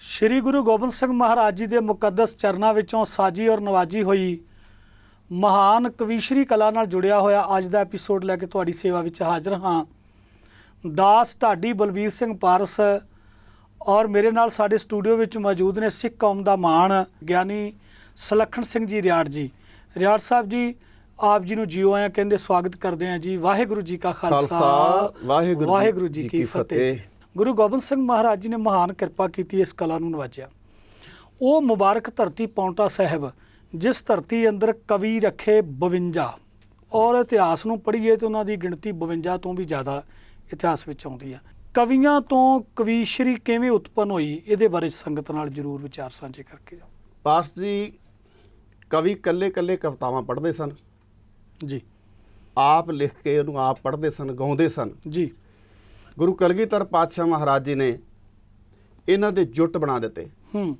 ਸ੍ਰੀ ਗੁਰੂ ਗੋਬਿੰਦ ਸਿੰਘ ਮਹਾਰਾਜ ਜੀ ਦੇ ਮੁਕੱਦਸ ਚਰਨਾਂ ਵਿੱਚੋਂ ਸਾਜੀ ਔਰ ਨਵਾਜੀ ਹੋਈ ਮਹਾਨ ਕਵੀਸ਼ਰੀ ਕਲਾ ਨਾਲ ਜੁੜਿਆ ਹੋਇਆ ਅੱਜ ਦਾ ਐਪੀਸੋਡ ਲੈ ਕੇ ਤੁਹਾਡੀ ਸੇਵਾ ਵਿੱਚ ਹਾਜ਼ਰ ਹਾਂ। ਦਾਸ ਢਾਡੀ ਬਲਬੀਰ ਸਿੰਘ ਪਾਰਸ ਔਰ ਮੇਰੇ ਨਾਲ ਸਾਡੇ ਸਟੂਡੀਓ ਵਿੱਚ ਮੌਜੂਦ ਨੇ ਸਿੱਖ ਕੌਮ ਦਾ ਮਾਣ ਗਿਆਨੀ ਸਲੱਖਣ ਸਿੰਘ ਜੀ ਰਿਆੜ ਜੀ। ਰਿਆੜ ਸਾਹਿਬ ਜੀ ਆਪ ਜੀ ਨੂੰ ਜੀਓ ਆਇਆਂ ਕਹਿੰਦੇ ਸਵਾਗਤ ਕਰਦੇ ਹਾਂ ਜੀ। ਵਾਹਿਗੁਰੂ ਜੀ ਕਾ ਖਾਲਸਾ। ਵਾਹਿਗੁਰੂ ਜੀ ਵਾਹਿਗੁਰੂ ਜੀ ਕੀ ਫਤਿਹ। ਗੁਰੂ ਗੋਬਿੰਦ ਸਿੰਘ ਮਹਾਰਾਜ ਜੀ ਨੇ ਮਹਾਨ ਕਿਰਪਾ ਕੀਤੀ ਇਸ ਕਲਾ ਨੂੰ ਨਵਾਜਿਆ। ਉਹ ਮੁਬਾਰਕ ਧਰਤੀ ਪੌਂਟਾ ਸਾਹਿਬ ਜਿਸ ਧਰਤੀ ਅੰਦਰ ਕਵੀ ਰੱਖੇ 52 ਔਰ ਇਤਿਹਾਸ ਨੂੰ ਪੜ੍ਹੀਏ ਤੇ ਉਹਨਾਂ ਦੀ ਗਿਣਤੀ 52 ਤੋਂ ਵੀ ਜ਼ਿਆਦਾ ਇਤਿਹਾਸ ਵਿੱਚ ਆਉਂਦੀ ਹੈ ਕਵੀਆਂ ਤੋਂ ਕਵੀਸ਼ਰੀ ਕਿਵੇਂ ਉਤਪੰਨ ਹੋਈ ਇਹਦੇ ਬਾਰੇ ਸੰਗਤ ਨਾਲ ਜਰੂਰ ਵਿਚਾਰ ਸਾਂਝੇ ਕਰਕੇ ਜਾਓ। ਪਾਰਸ ਜੀ ਕਵੀ ਕੱਲੇ ਕੱਲੇ ਕਵਿਤਾਵਾਂ ਪੜ੍ਹਦੇ ਸਨ। ਜੀ। ਆਪ ਲਿਖ ਕੇ ਉਹਨੂੰ ਆਪ ਪੜ੍ਹਦੇ ਸਨ ਗਾਉਂਦੇ ਸਨ। ਜੀ। ਗੁਰੂ ਕਲਗੀਧਰ ਪਾਤਸ਼ਾਹ ਮਹਾਰਾਜ ਜੀ ਨੇ ਇਹਨਾਂ ਦੇ ਜੁੱਟ ਬਣਾ ਦਿੱਤੇ। ਹੂੰ।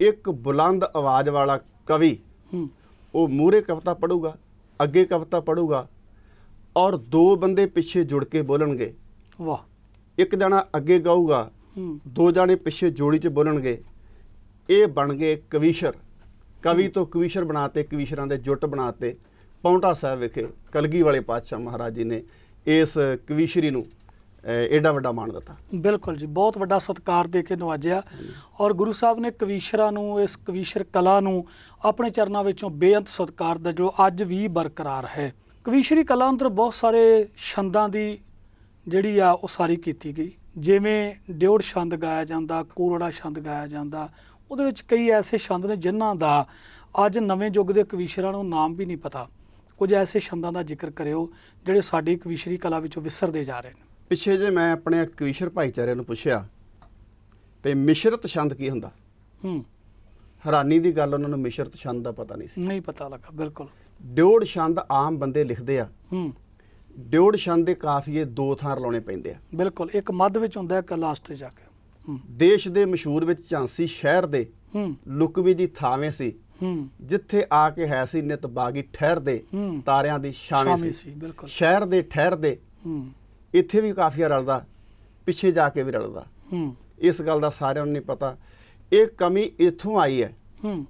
ਇੱਕ ਬੁਲੰਦ ਆਵਾਜ਼ ਵਾਲਾ ਕਵੀ ਹੂੰ। ਉਹ ਮੂਰੇ ਕਵਿਤਾ ਪੜੂਗਾ ਅੱਗੇ ਕਵਿਤਾ ਪੜੂਗਾ ਔਰ ਦੋ ਬੰਦੇ ਪਿੱਛੇ ਜੁੜ ਕੇ ਬੋਲਣਗੇ। ਵਾਹ। ਇੱਕ ਜਣਾ ਅੱਗੇ ਗਾਊਗਾ ਹੂੰ। ਦੋ ਜਾਣੇ ਪਿੱਛੇ ਜੋੜੀ 'ਚ ਬੋਲਣਗੇ। ਇਹ ਬਣ ਗਏ ਕਵੀਸ਼ਰ। ਕਵੀ ਤੋਂ ਕਵੀਸ਼ਰ ਬਣਾਤੇ ਕਵੀਸ਼ਰਾਂ ਦੇ ਜੁੱਟ ਬਣਾਤੇ। ਪੌਂਟਾ ਸਾਹਿਬ ਵਿਖੇ ਕਲਗੀ ਵਾਲੇ ਪਾਤਸ਼ਾਹ ਮਹਾਰਾਜ ਜੀ ਨੇ ਇਸ ਕਵੀਸ਼ਰੀ ਨੂੰ ਅਹ, ਵੱਡਾ ਮਾਣ ਦਿੱਤਾ। ਬਿਲਕੁਲ ਜੀ ਬਹੁਤ ਵੱਡਾ ਸਤਿਕਾਰ ਦੇ ਕੇ ਨਵਾਜਿਆ। ਔਰ ਗੁਰੂ ਸਾਹਿਬ ਨੇ ਕਵੀਸ਼ਰਾਂ ਨੂੰ ਇਸ ਕਵੀਸ਼ਰ ਕਲਾ ਨੂੰ ਆਪਣੇ ਚਰਨਾਂ ਵਿੱਚੋਂ ਬੇਅੰਤ ਸਤਿਕਾਰ ਦਾ ਜੋ ਅੱਜ ਵੀ ਬਰਕਰਾਰ ਹੈ। ਕਵੀਸ਼ਰੀ ਕਲਾ ਅੰਦਰ ਬਹੁਤ ਸਾਰੇ ਛੰਦਾਂ ਦੀ ਜਿਹੜੀ ਆ ਉਹ ਸਾਰੀ ਕੀਤੀ ਗਈ। ਜਿਵੇਂ ਡਿਉੜ ਛੰਦ ਗਾਇਆ ਜਾਂਦਾ ਕੋਰੜਾ ਛੰਦ ਗਾਇਆ ਜਾਂਦਾ ਉਹਦੇ ਵਿੱਚ ਕਈ ਐਸੇ ਛੰਦ ਨੇ ਜਿਨ੍ਹਾਂ ਦਾ ਅੱਜ ਨਵੇਂ ਯੁੱਗ ਦੇ ਕਵੀਸ਼ਰਾਂ ਨੂੰ ਨਾਮ ਵੀ ਨਹੀਂ ਪਤਾ। ਕੁਝ ਐਸੇ ਛੰਦਾਂ ਦਾ ਜ਼ਿਕਰ ਕਰਿਓ ਜਿਹੜੇ ਸਾਡੀ ਕਵੀਸ਼ਰੀ ਕਲਾ ਵਿੱਚੋਂ ਵਿਸਰਦੇ ਜਾ ਰਹੇ ਨੇ। ਪਿੱਛੇ ਜੇ ਮੈਂ ਆਪਣੇ ਕਵੀਸ਼ਰ ਭਾਈਚਾਰੇ ਨੂੰ ਪੁੱਛਿਆ ਤੇ ਮਿਸ਼ਰਤ ਛੰਦ ਕੀ ਹੁੰਦਾ? ਹੂੰ। ਹੈਰਾਨੀ ਦੀ ਗੱਲ ਉਹਨਾਂ ਨੂੰ ਮਿਸ਼ਰਤ ਛੰਦ ਦਾ ਪਤਾ ਨਹੀਂ ਸੀ। ਨਹੀਂ ਪਤਾ ਲੱਗਾ ਬਿਲਕੁਲ। ਡਿਉੜ ਛੰਦ ਆਮ ਬੰਦੇ ਲਿਖਦੇ ਆ। ਹੂੰ। ਡਿਉੜ ਛੰਦ ਦੇ ਕਾਫੀਏ ਦੋ ਥਾਂ ਲਾਉਣੇ ਪੈਂਦੇ ਆ। ਬਿਲਕੁਲ ਇੱਕ ਮੱਧ ਵਿੱਚ ਹੁੰਦਾ ਇੱਕ ਲਾਸਟ ਤੇ ਜਾ ਕੇ। ਹੂੰ। ਦੇਸ਼ ਦੇ ਮਸ਼ਹੂਰ ਵਿੱਚ ਝਾਂਸੀ ਸ਼ਹਿਰ ਦੇ ਹੂੰ। ਲੁਕਵੀ ਦੀ ਥਾਵੇਂ ਸੀ। ਹੂੰ। ਜਿੱਥੇ ਆ ਕੇ ਹੈ ਸੀ ਨਿਤ ਬਾਗੀ ਠਹਿਰਦੇ। ਤਾਰਿਆਂ ਦੀ ਛਾਵੇਂ ਸੀ। ਸੀ ਬਿਲਕੁਲ। ਸ਼ਹਿਰ ਦੇ ਠਹਿਰਦੇ ਹੂੰ। ਇੱਥੇ ਵੀ ਕਾਫੀਆ ਰਲਦਾ ਪਿੱਛੇ ਜਾ ਕੇ ਵੀ ਰਲਦਾ। ਹੂੰ। ਇਸ ਗੱਲ ਦਾ ਸਾਰਿਆਂ ਨੂੰ ਨਹੀਂ ਪਤਾ। ਇਹ ਕਮੀ ਇੱਥੋਂ ਆਈ ਹੈ। ਹੂੰ।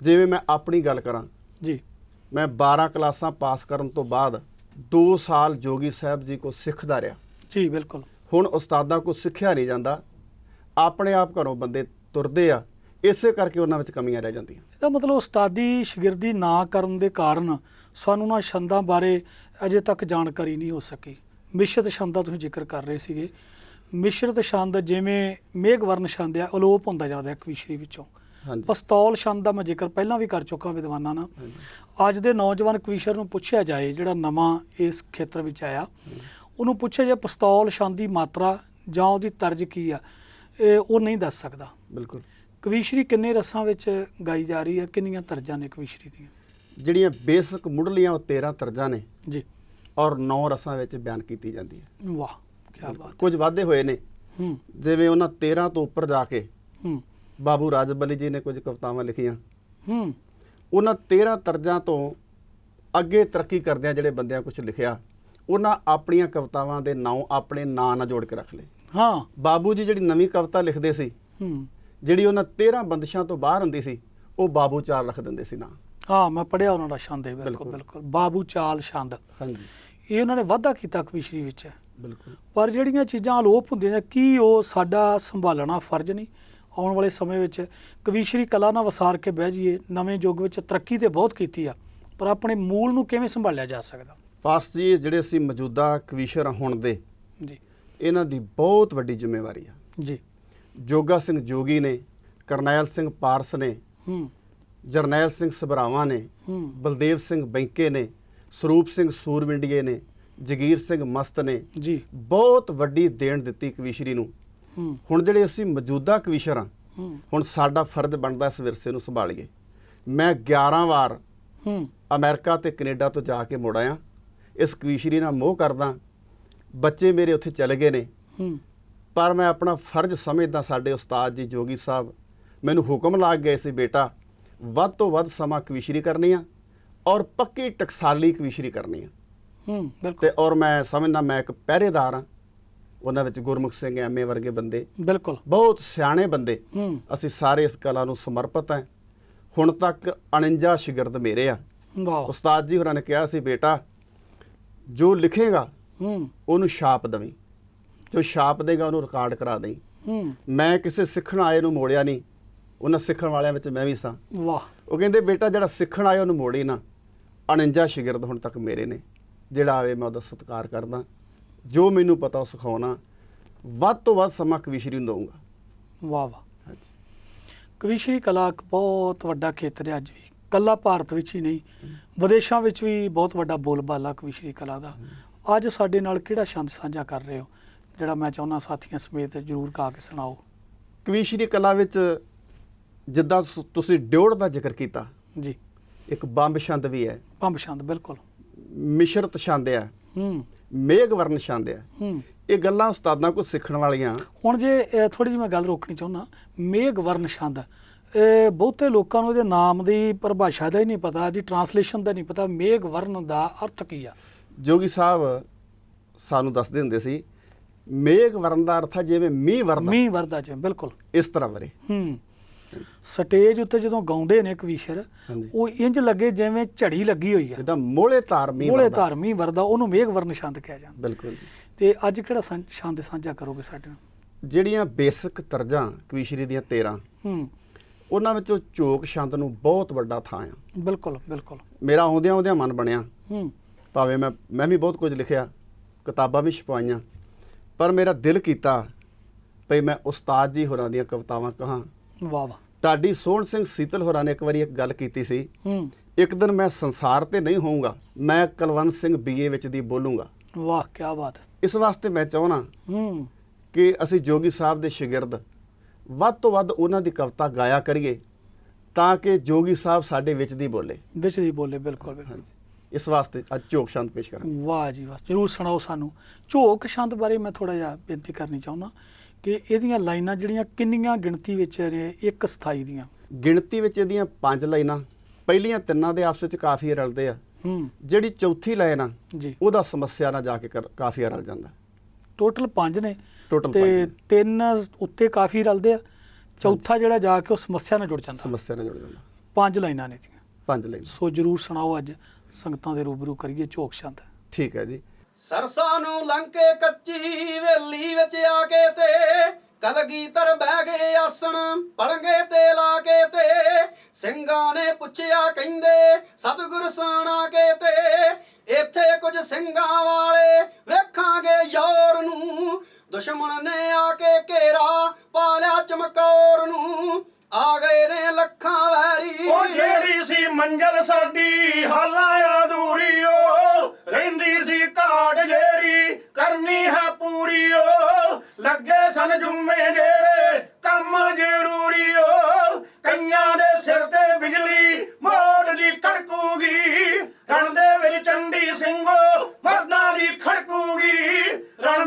ਜਿਵੇਂ ਮੈਂ ਆਪਣੀ ਗੱਲ ਕਰਾਂ। ਜੀ। ਮੈਂ 12 ਕਲਾਸਾਂ ਪਾਸ ਕਰਨ ਤੋਂ ਬਾਅਦ 2 ਸਾਲ ਜੋਗੀ ਸਾਹਿਬ ਜੀ ਕੋ ਸਿੱਖਦਾ ਰਿਹਾ। ਜੀ ਬਿਲਕੁਲ। ਹੁਣ ਉਸਤਾਦਾਂ ਕੋ ਸਿੱਖਿਆ ਨਹੀਂ ਜਾਂਦਾ। ਆਪਣੇ ਆਪ ਘਰੋਂ ਬੰਦੇ ਤੁਰਦੇ ਆ। ਇਸੇ ਕਰਕੇ ਉਹਨਾਂ ਵਿੱਚ ਕਮੀਆਂ ਰਹਿ ਜਾਂਦੀਆਂ। ਇਹਦਾ ਮਤਲਬ ਉਸਤਾਦੀ ਸ਼ਾਗਿਰਦੀ ਨਾ ਕਰਨ ਦੇ ਕਾਰਨ ਸਾਨੂੰ ਨਾ ਛੰਦਾਂ ਬਾਰੇ ਅਜੇ ਤੱਕ ਜਾਣਕਾਰੀ ਨਹੀਂ ਹੋ ਸਕੀ। ਮਿਸ਼ਰਤ ਛੰਦ ਦਾ ਤੁਸੀਂ ਜ਼ਿਕਰ ਕਰ ਰਹੇ ਸੀਗੇ। ਮਿਸ਼ਰਤ ਛੰਦ ਜਿਵੇਂ ਮੇਘਵਰਨ ਛੰਦ ਆ ਅਲੋਪ ਹੁੰਦਾ ਜਾਂਦਾ ਇੱਕ ਵਿਸ਼ੇ ਵਿੱਚੋਂ। ਪਸਤੌਲ ਛੰਦ ਦਾ ਮੈਂ ਜ਼ਿਕਰ ਪਹਿਲਾਂ ਵੀ ਕਰ ਚੁੱਕਾ ਵਿਦਵਾਨਾਂ ਨਾਲ। ਅੱਜ ਦੇ ਨੌਜਵਾਨ ਕਵੀਸ਼ਰ ਨੂੰ ਪੁੱਛਿਆ ਜਾਏ ਜਿਹੜਾ ਨਵਾਂ ਇਸ ਖੇਤਰ ਵਿੱਚ ਆਇਆ ਉਹਨੂੰ ਪੁੱਛਿਆ ਜਾਏ ਪਸਤੌਲ ਛੰਦ ਦੀ ਮਾਤਰਾ ਜਾਂ ਉਹਦੀ ਤਰਜ ਕੀ ਆ ਇਹ ਉਹ ਨਹੀਂ ਦੱਸ ਸਕਦਾ। ਬਿਲਕੁਲ। ਕਵੀਸ਼ਰੀ ਕਿੰਨੇ ਰਸਾਂ ਵਿੱਚ ਗਾਈ ਜਾ ਰਹੀ ਹੈ ਕਿੰਨੀਆਂ ਤਰਜਾਂ ਨੇ ਕਵੀਸ਼ਰੀ ਦੀਆਂ? ਜਿਹੜੀਆਂ ਬੇਸਿਕ ਮੁੱਢਲੀਆਂ ਉਹ 13 ਤਰਜਾਂ ਨੇ। ਜੀ। ਔਰ 9 ਰਸਾਂ ਵਿੱਚ ਬਿਆਨ ਕੀਤੀ ਜਾਂਦੀ ਹੈ। ਵਾਹ ਕੀ ਬਾਤ ਕੁਝ ਵਾਧੇ ਹੋਏ ਨੇ। ਹੂੰ। ਜਿਵੇਂ ਉਹਨਾਂ 13 ਤੋਂ ਉੱਪਰ ਜਾ ਕੇ ਹੂੰ। ਬਾਬੂ ਰਾਜਬਲੀ ਜੀ ਨੇ ਕੁਝ ਕਵਿਤਾਵਾਂ ਲਿਖੀਆਂ। ਹੂੰ। ਉਹਨਾਂ 13 ਤਰਜਾਂ ਤੋਂ ਅੱਗੇ ਤਰੱਕੀ ਕਰਦਿਆਂ ਜਿਹੜੇ ਬੰਦਿਆਂ ਕੁਝ ਲਿਖਿਆ ਉਹਨਾਂ ਆਪਣੀਆਂ ਕਵਿਤਾਵਾਂ ਦੇ ਨਾਂ ਆਪਣੇ ਨਾਂ ਨਾਲ ਜੋੜ ਕੇ ਰੱਖ ਲਏ। ਹਾਂ। ਬਾਬੂ ਜੀ ਜਿਹੜੀ ਨਵੀਂ ਕਵਿਤਾ ਲਿਖਦੇ ਸੀ ਹੂੰ। ਜਿਹੜੀ ਉਹਨਾਂ 13 ਬੰਦਿਸ਼ਾਂ ਤੋਂ ਬਾਹਰ ਹੁੰਦੀ ਸੀ ਉਹ ਬਾਬੂ ਚਾਰ ਰੱਖ ਦਿੰਦੇ ਸੀ ਨਾਂ। ਹਾਂ ਮੈਂ ਪੜਿਆ ਉਹਨਾਂ ਦਾ ਛੰਦ ਹੈ ਬਿਲਕੁਲ। ਬਿਲਕੁਲ। ਬਾਬੂ ਚਾਲ ਛੰਦ। ਹਾਂਜੀ। ਇਹ ਉਹਨਾਂ ਨੇ ਵਾਧਾ ਕੀਤਾ ਕਵੀਸ਼ਰੀ ਵਿੱਚ। ਬਿਲਕੁਲ। ਪਰ ਜਿਹੜੀਆਂ ਚੀਜ਼ਾਂ ਅਲੋਪ ਹੁੰਦੀਆਂ ਨੇ ਕੀ ਉਹ ਸਾਡਾ ਸੰਭਾਲਣਾ ਫਰਜ਼ ਨਹੀਂ। ਆਉਣ ਵਾਲੇ ਸਮੇਂ ਵਿੱਚ ਕਵੀਸ਼ਰੀ ਕਲਾ ਨਾਲ ਵਸਾਰ ਕੇ ਬਹਿ ਜਾਈਏ ਨਵੇਂ ਯੁੱਗ ਵਿੱਚ ਤਰੱਕੀ ਤੇ ਬਹੁਤ ਕੀਤੀ ਆ। ਪਰ ਆਪਣੇ ਮੂਲ ਨੂੰ ਕਿਵੇਂ ਸੰਭਾਲਿਆ ਜਾ ਸਕਦਾ? ਪਾਸ ਜੀ ਜਿਹੜੇ ਅਸੀਂ ਮੌਜੂਦਾ ਕਵੀਸ਼ਰ ਹੁਣ ਦੇ ਜੀ। ਇਹਨਾਂ ਦੀ ਬਹੁਤ ਵੱਡੀ ਜ਼ਿੰਮੇਵਾਰੀ ਆ। ਜੀ। ਜੋਗਾ ਸਿੰਘ ਜੋਗੀ ਨੇ ਕਰਨੈਲ ਸਿੰਘ ਪਾਰਸ ਨੇ ਹੂੰ। ਜਰਨੈਲ ਸਿੰਘ ਸਭਰਾਵਾਂ ਨੇ ਹੂੰ। ਬਲਦੇਵ ਸਿੰਘ ਬੈਂਕੇ ਨੇ ਸਰੂਪ ਸਿੰਘ ਸੂਰਵਿੰਡੀਏ ਨੇ ਜਗੀਰ ਸਿੰਘ ਮਸਤ ਨੇ ਜੀ। ਬਹੁਤ ਵੱਡੀ ਦੇਣ ਦਿੱਤੀ ਕਵੀਸ਼ਰੀ ਨੂੰ। ਹੁਣ ਜਿਹੜੇ ਅਸੀਂ ਮੌਜੂਦਾ ਕਵੀਸ਼ਰ ਹਾਂ ਹੂੰ। ਹੁਣ ਸਾਡਾ ਫਰਜ਼ ਬਣਦਾ ਇਸ ਵਿਰਸੇ ਨੂੰ ਸੰਭਾਲੀਏ। ਮੈਂ 11 ਵਾਰ ਅਮਰੀਕਾ ਤੇ ਕੈਨੇਡਾ ਤੋਂ ਜਾ ਕੇ ਮੁੜ ਆਇਆ। ਇਸ ਕਵੀਸ਼ਰੀ ਨਾਲ ਮੋਹ ਕਰਦਾ। ਬੱਚੇ ਮੇਰੇ ਉੱਥੇ ਚਲੇ ਗਏ ਨੇ। ਪਰ ਮੈਂ ਆਪਣਾ ਫਰਜ਼ ਸਮਝਦਾ ਸਾਡੇ ਉਸਤਾਦ ਜੀ ਜੋਗੀ ਸਾਹਿਬ ਮੈਨੂੰ ਹੁਕਮ ਲਾ ਗਏ ਸੀ ਬੇਟਾ ਵੱਧ ਤੋਂ ਵੱਧ ਸਮਾਂ ਕਵੀਸ਼ਰੀ ਕਰਨੀ ਆ। ਔਰ ਪੱਕੀ ਟਕਸਾਲੀ ਕਵੀਸ਼ਰੀ ਕਰਨੀ ਆ। ਹੂੰ ਬਿਲਕੁਲ। ਤੇ ਔਰ ਮੈਂ ਸਮਝਦਾ ਮੈਂ ਇੱਕ ਪਹਿਰੇਦਾਰ ਹਾਂ। ਉਹਨਾਂ ਵਿੱਚ ਗੁਰਮੁਖ ਸਿੰਘ ਐਮਏ ਵਰਗੇ ਬੰਦੇ। ਬਿਲਕੁਲ। ਬਹੁਤ ਸਿਆਣੇ ਬੰਦੇ। ਹੂੰ। ਅਸੀਂ ਸਾਰੇ ਇਸ ਕਲਾ ਨੂੰ ਸਮਰਪਿਤ ਹੈ। ਹੁਣ ਤੱਕ 49 ਸ਼ਾਗਿਰਦ ਮੇਰੇ ਆ। ਵਾਹ। ਉਸਤਾਦ ਜੀ ਹੋਰਾਂ ਨੇ ਕਿਹਾ ਸੀ ਬੇਟਾ ਜੋ ਲਿਖੇਗਾ ਹੂੰ। ਉਹਨੂੰ ਛਾਪ ਦਵੀਂ। ਜੋ ਛਾਪ ਦੇਗਾ ਉਹਨੂੰ ਰਿਕਾਰਡ ਕਰਾ ਦੇਈਂ। ਹੂੰ। ਮੈਂ ਕਿਸੇ ਸਿੱਖਣ ਆਏ ਨੂੰ ਮੋੜਿਆ ਨਹੀਂ। ਉਹਨਾਂ ਸਿੱਖਣ ਵਾਲਿਆਂ ਵਿੱਚ ਮੈਂ ਵੀ ਸਾਂ। ਵਾਹ। ਉਹ ਕਹਿੰਦੇ ਬੇਟਾ ਜਿਹੜਾ ਸਿੱਖਣ ਆਇਆ ਉਹਨੂੰ ਮੋੜੀ ਨਾ। 49 ਸ਼ਾਗਿਰਦ ਹੁਣ ਤੱਕ ਮੇਰੇ ਨੇ ਜਿਹੜਾ ਆਵੇ ਮੈਂ ਉਹਦਾ ਸਤਿਕਾਰ ਕਰਦਾ ਜੋ ਮੈਨੂੰ ਪਤਾ ਸਿਖਾਉਣਾ ਵੱਧ ਤੋਂ ਵੱਧ ਸਮਾਂ ਕਵੀਸ਼ਰੀ ਨੂੰ ਦਊਂਗਾ। ਵਾਹ ਵਾਹ। ਹਾਂਜੀ। ਕਵੀਸ਼ਰੀ ਕਲਾ ਇੱਕ ਬਹੁਤ ਵੱਡਾ ਖੇਤਰ ਹੈ ਅੱਜ ਵੀ। ਕੱਲਾ ਭਾਰਤ ਵਿੱਚ ਹੀ ਨਹੀਂ ਵਿਦੇਸ਼ਾਂ ਵਿੱਚ ਵੀ ਬਹੁਤ ਵੱਡਾ ਬੋਲਬਾਲਾ ਕਵੀਸ਼ਰੀ ਕਲਾ ਦਾ। ਅੱਜ ਸਾਡੇ ਨਾਲ ਕਿਹੜਾ ਛੰਦ ਸਾਂਝਾ ਕਰ ਰਹੇ ਹੋ ਜਿਹੜਾ ਮੈਂ ਚਾਹੁੰਦਾ ਸਾਥੀਆਂ ਸਮੇਤ ਜਰੂਰ ਗਾ ਕੇ ਸੁਣਾਓ? ਕਵੀਸ਼ਰੀ ਕਲਾ ਵਿੱਚ ਜਿੱਦਾਂ ਤੁਸੀਂ ਡਿਉੜ ਦਾ ਜ਼ਿਕਰ ਕੀਤਾ ਜੀ। ਇੱਕ ਬੰਬ ਛੰਦ ਵੀ ਹੈ। ਪੰਬ ਛੰਦ ਬਿਲਕੁਲ। ਮਿਸ਼ਰਤ ਛੰਦ ਹੈ। ਹੂੰ। ਮੇਘ ਵਰਨ ਛੰਦ ਹੈ। ਹੂੰ। ਇਹ ਗੱਲਾਂ ਉਸਤਾਦਾਂ ਕੋਲ ਸਿੱਖਣ ਵਾਲੀਆਂ। ਹੁਣ ਜੇ ਥੋੜੀ ਜਿਹੀ ਮੈਂ ਗੱਲ ਰੋਕਣੀ ਚਾਹੁੰਦਾ ਮੇਘ ਵਰਨ ਛੰਦ। ਇਹ ਬਹੁਤੇ ਲੋਕਾਂ ਨੂੰ ਇਹਦੇ ਨਾਮ ਦੀ ਪਰਿਭਾਸ਼ਾ ਦਾ ਹੀ ਨਹੀਂ ਪਤਾ ਇਹਦੀ ਟਰਾਂਸਲੇਸ਼ਨ ਦਾ ਨਹੀਂ ਪਤਾ ਮੇਘ ਵਰਨ ਦਾ ਅਰਥ ਕੀ ਆ? ਜੋਗੀ ਸਾਹਿਬ ਸਾਨੂੰ ਦੱਸਦੇ ਹੁੰਦੇ ਸੀ ਮੇਘ ਵਰਨ ਦਾ ਅਰਥ ਹੈ ਜਿਵੇਂ ਮੀਂਹ ਵਰਦਾ। ਮੀਂਹ ਵਰਦਾ ਚ ਬਿਲਕੁਲ। ਇਸ ਤਰ੍ਹਾਂ ਵਰੇ। ਹੂੰ। ਸਟੇਜ ਉੱਤੇ ਜਦੋਂ ਗਾਉਂਦੇ ਨੇ ਕਵੀਸ਼ਰ। ਉਹ ਇੰਜ ਲੱਗੇ ਜਿਵੇਂ ਝੜੀ ਲੱਗੀ ਹੋਈ ਆ। ਜਿੱਦਾਂ ਮੋਲੇ ਤਾਰ ਮੀਂਹ ਮੂਲੇ ਧਾਰਮੀ ਵਰਦਾ ਉਹਨੂੰ ਮੇਘ ਵਰਨ ਛੰਦ ਕਿਹਾ ਜਾਂਦਾ। ਬਿਲਕੁਲ ਜੀ। ਤੇ ਅੱਜ ਕਿਹੜਾ ਛੰਦ ਸਾਂਝਾ ਕਰੋਗੇ ਸਾਡੇ ਨਾਲ? ਜਿਹੜੀਆਂ ਬੇਸਿਕ ਤਰਜਾਂ ਕਵੀਸ਼ਰੀ ਦੀਆਂ 13 ਹੂੰ। ਉਹਨਾਂ ਵਿੱਚੋਂ ਝੋਕ ਛੰਦ ਨੂੰ ਬਹੁਤ ਵੱਡਾ ਥਾਂ ਆ। ਬਿਲਕੁਲ ਬਿਲਕੁਲ। ਮੇਰਾ ਆਉਂਦਿਆਂ ਆਉਂਦਿਆਂ ਮਨ ਬਣਿਆ। ਹੂੰ। ਭਾਵੇਂ ਮੈਂ ਮੈਂ ਵੀ ਬਹੁਤ ਕੁਝ ਲਿਖਿਆ ਕਿਤਾਬਾਂ ਵੀ ਛਪਾਈਆਂ ਪਰ ਮੇਰਾ ਦਿਲ ਕੀਤਾ ਭਈ ਮੈਂ ਉਸਤਾਦ ਜੀ ਹੋਰਾਂ ਦੀਆਂ ਕਵਿਤਾਵਾਂ ਕਹਾਂ ਵਾਹ ਵਾਹ। ਢਾਡੀ ਸੋਹਣ ਸਿੰਘ ਸੀਤਲ ਹੋਰਾਂ ਨੇ ਇੱਕ ਵਾਰੀ ਇੱਕ ਗੱਲ ਕੀਤੀ ਸੀ। ਹੂੰ। ਇੱਕ ਦਿਨ ਮੈਂ ਸੰਸਾਰ ਤੇ ਨਹੀਂ ਹੋਊਂਗਾ ਮੈਂ ਕੁਲਵੰਤ ਸਿੰਘ ਬੀਏ ਵਿੱਚ ਦੀ ਬੋਲੂੰਗਾ। ਵਾਹ ਕੀ ਬਾਤ। ਇਸ ਵਾਸਤੇ ਮੈਂ ਚਾਹਣਾ ਹੂੰ। ਕਿ ਅਸੀਂ ਜੋਗੀ ਸਾਹਿਬ ਦੇ ਸ਼ਾਗਿਰਦ ਵੱਧ ਤੋਂ ਵੱਧ ਉਹਨਾਂ ਦੀ ਕਵਿਤਾ ਗਾਇਆ ਕਰੀਏ ਤਾਂ ਕਿ ਜੋਗੀ ਸਾਹਿਬ ਸਾਡੇ ਵਿੱਚ ਦੀ ਬੋਲੇ। ਵਿੱਚ ਦੀ ਬੋਲੇ ਬਿਲਕੁਲ ਬਿਲਕੁਲ। ਇਸ ਵਾਸਤੇ ਅੱਜ ਝੋਕ ਸ਼ਾਂਤ ਪੇਸ਼ ਕਰਾਂਗੇ। ਵਾਹ ਜੀ ਵਾਹ ਜਰੂਰ ਸੁਣਾਓ ਸਾਨੂੰ। ਝੋਕ ਛੰਦ ਬਾਰੇ ਮੈਂ ਥੋੜਾ ਜਿਹਾ ਬੇਨਤੀ ਕਰਨੀ ਚਾਹੁੰਦਾ। ਕਿ ਇਹਦੀਆਂ ਲਾਈਨਾਂ ਜਿਹੜੀਆਂ ਕਿੰਨੀਆਂ ਗਿਣਤੀ ਵਿੱਚ ਨੇ ਇੱਕ ਸਥਾਈ ਦੀਆਂ। ਗਿਣਤੀ ਵਿੱਚ ਇਹਦੀਆਂ ਪੰਜ ਲਾਈਨਾਂ ਪਹਿਲੀਆਂ ਤਿੰਨਾਂ ਦੇ ਆਪਸ ਵਿੱਚ ਕਾਫੀ ਰਲਦੇ ਆ। ਹੂੰ। ਜਿਹੜੀ ਚੌਥੀ ਲਾਈਨ ਆ ਜੀ। ਉਹਦਾ ਸਮੱਸਿਆ ਨਾਲ ਜਾ ਕੇ ਕਰ- ਕਾਫੀ ਰਲ ਜਾਂਦਾ। ਟੋਟਲ 5 ਨੇ। ਟੋਟਲ ਤੇ ਪੰਜ ਤਿੰਨ ਉੱਤੇ ਕਾਫੀ ਰਲਦੇ ਆ। ਚੌਥਾ ਜਿਹੜਾ ਜਾ ਕੇ ਉਹ ਸਮੱਸਿਆ ਨਾਲ ਜੁੜ ਜਾਂਦਾ। ਸਮੱਸਿਆ ਨਾਲ ਜੁੜ ਜਾਂਦਾ। ਪੰਜ ਲਾਈਨਾਂ ਨੇ ਜੀਆਂ ਪੰਜ ਲਾਈਨਾਂ। ਸੋ ਜਰੂਰ ਸੁਣਾਓ ਅੱਜ ਸੰਗਤਾਂ ਦੇ ਰੂਬਰੂ ਕਰੀਏ ਝੋਕ ਛੰਦ। ਠੀਕ ਹੈ ਜੀ। ਸਰਸਾ ਨੂੰ ਲੰਕੇ ਕੱਚੀ ਵੇਲੀ ਵਿੱਚ ਆ ਕੇ ਤੇ ਕਲਗੀਧਰ ਬਹਿ ਗਏ ਆਸਣ, ਪਲੰਗੇ ਤੇ ਲਾ ਕੇ ਤੇ ਸਿੰਘਾਂ ਨੇ ਪੁੱਛਿਆ, ਕਹਿੰਦੇ, ਸਤਿਗੁਰ ਸਾਣਾ ਕੇ ਤੇ ਇੱਥੇ ਕੁਝ ਸਿੰਘਾਂ ਵਾਲੇ ਵੇਖਾਂਗੇ ਯੋਰ ਨੂੰ। ਦੁਸ਼ਮਣ ਨੇ ਆ ਕੇ ਘੇਰਾ ਪਾ ਲਿਆ ਚਮਕੌਰ ਨੂੰ। ਆ ਗਏ ਨੇ ਲੱਖਾਂ ਵੈਰੀ। ਉਹ ਜਿਹੜੀ ਸੀ ਮੰਜ਼ਲ ਸਾਡੀ, ਹਾਲਾਂ ਅਧੂਰੀ ਓ ਰਹਿੰਦੀ ਸੀ ਘਾਟ ਜਿਹੜੀ ਕਰਨੀ ਹੈ ਪੂਰੀ ਓ ਲੱਗੇ ਸਨ ਜੁੰਮੇ ਜਿਹੜੇ ਕੰਮ ਜ਼ਰੂਰੀ ਓ ਕਈਆਂ ਦੇ ਸਿਰ ਤੇ ਬਿਜਲੀ ਮੋਟ ਦੀ ਕੜਕੂਗੀ ਰਣ ਦੇ ਵਿੱਚ ਚੰਡੀ ਸਿੰਘੋ, ਮਰਦਾਂ ਦੀ ਖੜਕੂਗੀ। ਰਣ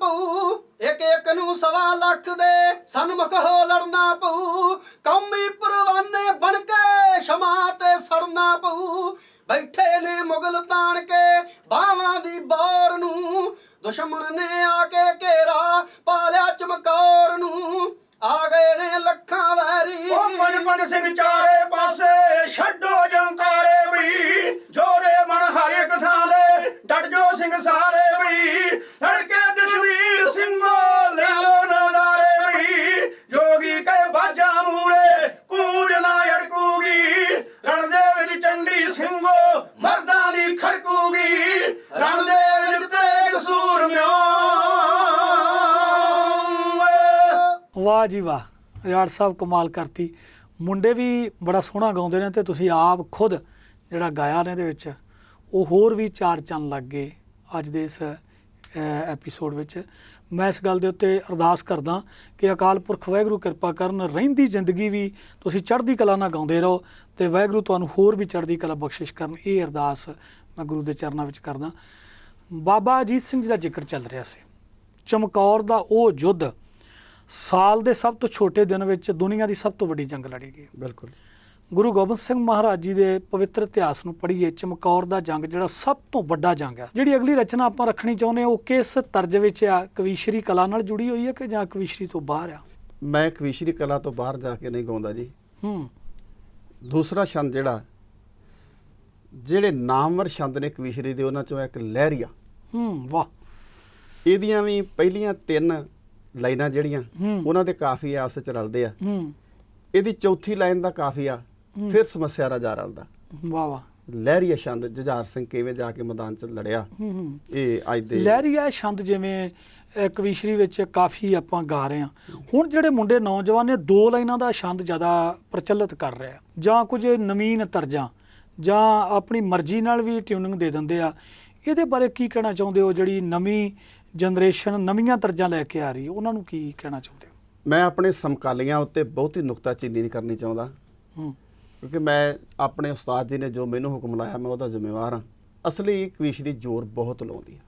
ਪਊ। ਇੱਕ ਇੱਕ ਨੂੰ ਸਵਾ ਲੱਖ ਦੇ ਸਨਮੁਖ ਹੋ ਲੜਨਾ ਪਊ। ਕੌਮੀ ਪਰਵਾਨੇ ਬਣ ਕੇ ਸ਼ਮਾ ਤੇ ਸੜਨਾ ਪਊ। ਬੈਠੇ ਨੇ ਮੁਗਲ ਤਾਣ ਕੇ ਬਾਹਾਂ ਦੀ ਬੌਰ ਨੂੰ। ਦੁਸ਼ਮਣ ਨੇ ਆ ਕੇ ਘੇਰਾ ਪਾਲਿਆ ਚਮਕੌਰ ਨੂੰ। ਆ ਗਏ ਨੇ ਲੱਖਾਂ ਵੈਰੀ। ਉਹ ਪੰਜ ਪੰਜ ਸਿੰਘ ਚਾਰੇ ਪਾਸੇ ਛੱਡੋ ਜੰਕਾਰੇ ਵੀ। ਜੋਰੇ ਮਨ ਹਰ ਇੱਕ ਥਾਂ ਦੇ ਡਟ ਜੋ ਸਿੰਘ ਸਾਰੇ ਵੀ। ਲੜਕੇ ਵਾਹ ਜੀ ਵਾਹ, ਰਿਆੜ ਸਾਹਿਬ ਕਮਾਲ ਕਰਤੀ। ਮੁੰਡੇ ਵੀ ਬੜਾ ਸੋਹਣਾ ਗਾਉਂਦੇ ਨੇ ਤੇ ਤੁਸੀਂ ਆਪ ਖੁਦ ਜਿਹੜਾ ਗਾਇਆ ਨੇ ਇਹਦੇ ਵਿੱਚ, ਉਹ ਹੋਰ ਵੀ ਚਾਰ ਚੰਨ ਲੱਗ ਗਏ ਅੱਜ ਦੇ ਇਸ ਐਪੀਸੋਡ ਵਿੱਚ। ਮੈਂ ਇਸ ਗੱਲ ਦੇ ਉੱਤੇ ਅਰਦਾਸ ਕਰਦਾ ਕਿ ਅਕਾਲ ਪੁਰਖ ਵਾਹਿਗੁਰੂ ਕਿਰਪਾ ਕਰਨ, ਰਹਿੰਦੀ ਜ਼ਿੰਦਗੀ ਵੀ ਤੁਸੀਂ ਚੜ੍ਹਦੀ ਕਲਾ ਨਾਲ ਗਾਉਂਦੇ ਰਹੋ ਤੇ ਵਾਹਿਗੁਰੂ ਤੁਹਾਨੂੰ ਹੋਰ ਵੀ ਚੜ੍ਹਦੀ ਕਲਾ ਬਖਸ਼ਿਸ਼ ਕਰਨ, ਇਹ ਅਰਦਾਸ ਮੈਂ ਗੁਰੂ ਦੇ ਚਰਨਾਂ ਵਿੱਚ ਕਰਦਾ। ਬਾਬਾ ਅਜੀਤ ਸਿੰਘ ਜੀ ਦਾ ਜ਼ਿਕਰ ਚੱਲ ਰਿਹਾ ਸੀ। ਚਮਕੌਰ ਦਾ ਉਹ ਯੁੱਧ ਸਾਲ ਦੇ ਸਭ ਤੋਂ ਛੋਟੇ ਦਿਨ ਵਿੱਚ ਦੁਨੀਆ ਦੀ ਸਭ ਤੋਂ ਵੱਡੀ ਜੰਗ ਲੜੀ ਗਈ। ਬਿਲਕੁਲ ਗੁਰੂ ਗੋਬਿੰਦ ਸਿੰਘ ਮਹਾਰਾਜ ਜੀ ਦੇ ਪਵਿੱਤਰ ਇਤਿਹਾਸ ਨੂੰ ਪੜ੍ਹੀਏ ਚਮਕੌਰ ਦਾ ਜੰਗ ਜਿਹੜਾ ਸਭ ਤੋਂ ਵੱਡਾ ਜੰਗ ਹੈ। ਜਿਹੜੀ ਅਗਲੀ ਰਚਨਾ ਆਪਾਂ ਰੱਖਣੀ ਚਾਹੁੰਦੇ ਹਾਂ ਉਹ ਕਿਸ ਤਰਜ ਵਿੱਚ ਆ? ਕਵੀਸ਼ਰੀ ਕਲਾ ਨਾਲ ਜੁੜੀ ਹੋਈ ਹੈ ਕਿ ਜਾਂ ਕਵੀਸ਼ਰੀ ਤੋਂ ਬਾਹਰ ਆ? ਮੈਂ ਕਵੀਸ਼ਰੀ ਕਲਾ ਤੋਂ ਬਾਹਰ ਜਾ ਕੇ ਨਹੀਂ ਗਾਉਂਦਾ ਜੀ। ਹੂੰ। ਦੂਸਰਾ ਛੰਦ ਜਿਹੜਾ ਜਿਹੜੇ ਨਾਮਵਰ ਛੰਦ ਨੇ ਕਵੀਸ਼ਰੀ ਦੇ ਉਹਨਾਂ ਚੋਂ ਇੱਕ ਲਹਿਰੀਆ। ਹੂੰ ਵਾਹ। ਇਹਦੀਆਂ ਵੀ ਪਹਿਲੀਆਂ ਤਿੰਨ ਲਾਈਨਾਂ ਜਿਹੜੀਆਂ। ਉਹਨਾਂ ਦੇ ਕਾਫੀ ਆਪਸ ਚ ਰਲਦੇ ਆ। ਹੂੰ। ਇਹਦੀ ਚੌਥੀ ਲਾਈਨ ਦਾ ਕਾਫੀਆ ਫਿਰ ਸਮੱਸਿਆ ਦਾ ਜਾ ਰਲਦਾ ਵਾਹ ਵਾਹ। ਲਹਿਰੀਆ ਛੰਦ ਜੁਝਾਰ ਸਿੰਘ ਕਿਵੇਂ ਜਾ ਕੇ ਮੈਦਾਨ ਚ ਲੜਿਆ? ਇਹ ਅੱਜ ਦੇ ਲਹਿਰੀਆ ਛੰਦ ਜਿਵੇਂ ਕਵੀਸ਼ਰੀ ਵਿੱਚ ਕਾਫੀ ਆਪਾਂ ਗਾ ਰਹੇ ਹਾਂ। ਹੁਣ ਜਿਹੜੇ ਮੁੰਡੇ ਨੌਜਵਾਨ ਨੇ ਦੋ ਲਾਈਨਾਂ ਦਾ ਛੰਦ ਜ਼ਿਆਦਾ ਪ੍ਰਚਲਿਤ ਕਰ ਰਿਹਾ ਜਾਂ ਕੁਝ ਨਵੀਨ ਤਰਜਾਂ ਜਾਂ ਆਪਣੀ ਮਰਜ਼ੀ ਨਾਲ ਵੀ ਟਿਊਨਿੰਗ ਦੇ ਦਿੰਦੇ ਆ। ਇਹਦੇ ਬਾਰੇ ਕੀ ਕਹਿਣਾ ਚਾਹੁੰਦੇ ਹੋ? ਜਿਹੜੀ ਨਵੀਂ ਜਨਰੇਸ਼ਨ ਨਵੀਆਂ ਤਰਜਾਂ ਲੈ ਕੇ ਆ ਰਹੀ ਉਹਨਾਂ ਨੂੰ ਕੀ ਕਹਿਣਾ ਚਾਹੁੰਦੇ ਹੋ? ਮੈਂ ਆਪਣੇ ਸਮਕਾਲੀਆਂ ਉੱਤੇ ਬਹੁਤੀ ਨੁਕਤਾਚੀਨੀ ਨਹੀਂ ਕਰਨੀ ਚਾਹੁੰਦਾ। ਹੂੰ। ਕਿਉਂਕਿ ਮੈਂ ਆਪਣੇ ਉਸਤਾਦ ਜੀ ਨੇ ਜੋ ਮੈਨੂੰ ਹੁਕਮ ਲਾਇਆ ਮੈਂ ਉਹਦਾ ਜ਼ਿੰਮੇਵਾਰ ਹਾਂ। ਅਸਲੀ ਕਵੀਸ਼ਰੀ ਜ਼ੋਰ ਬਹੁਤ ਲਾਉਂਦੀ ਹੈ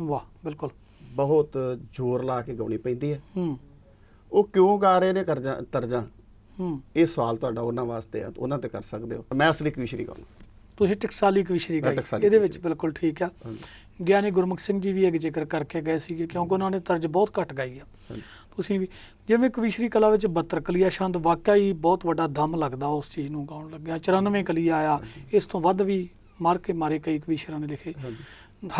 ਵਾਹ ਬਿਲਕੁਲ। ਬਹੁਤ ਜ਼ੋਰ ਲਾ ਕੇ ਗਾਉਣੀ ਪੈਂਦੀ ਹੈ ਹੂੰ। ਉਹ ਕਿਉਂ ਗਾ ਰਹੇ ਨੇ ਕਰਜਾ ਤਰਜਾਂ? ਹੂੰ। ਇਹ ਸਵਾਲ ਤੁਹਾਡਾ ਉਹਨਾਂ ਵਾਸਤੇ ਆ ਉਹਨਾਂ ਤੇ ਕਰ ਸਕਦੇ ਹੋ। ਮੈਂ ਅਸਲੀ ਕਵੀਸ਼ਰੀ ਗਾਉਣਾ ਤੁਸੀਂ ਟਕਸਾਲੀ ਕਵੀਸ਼ਰੀ ਗਾਈ। ਇਹਦੇ ਵਿੱਚ। ਬਿਲਕੁਲ ਠੀਕ ਆ। ਗਿਆਨੀ ਗੁਰਮੁਖ ਸਿੰਘ ਜੀ ਵੀ ਇੱਕ ਜ਼ਿਕਰ ਕਰਕੇ ਗਏ ਸੀਗੇ ਕਿਉਂਕਿ ਉਹਨਾਂ ਨੇ ਤਰਜ ਬਹੁਤ ਘੱਟ ਗਾਈ ਆ। ਤੁਸੀਂ ਵੀ ਜਿਵੇਂ ਕਵੀਸ਼ਰੀ ਕਲਾ ਵਿੱਚ 72 ਕਲੀਆ ਛੰਦ ਵਾਕਿਆ ਹੀ ਬਹੁਤ ਵੱਡਾ ਦਮ ਲੱਗਦਾ ਉਸ ਚੀਜ਼ ਨੂੰ ਗਾਉਣ ਲੱਗਿਆ। 94 ਕਲੀਆ ਆਇਆ ਇਸ ਤੋਂ ਵੱਧ ਵੀ ਮਾਰ ਕੇ ਮਾਰੇ ਕਈ ਕਵੀਸ਼ਰਾਂ ਨੇ ਲਿਖੇ।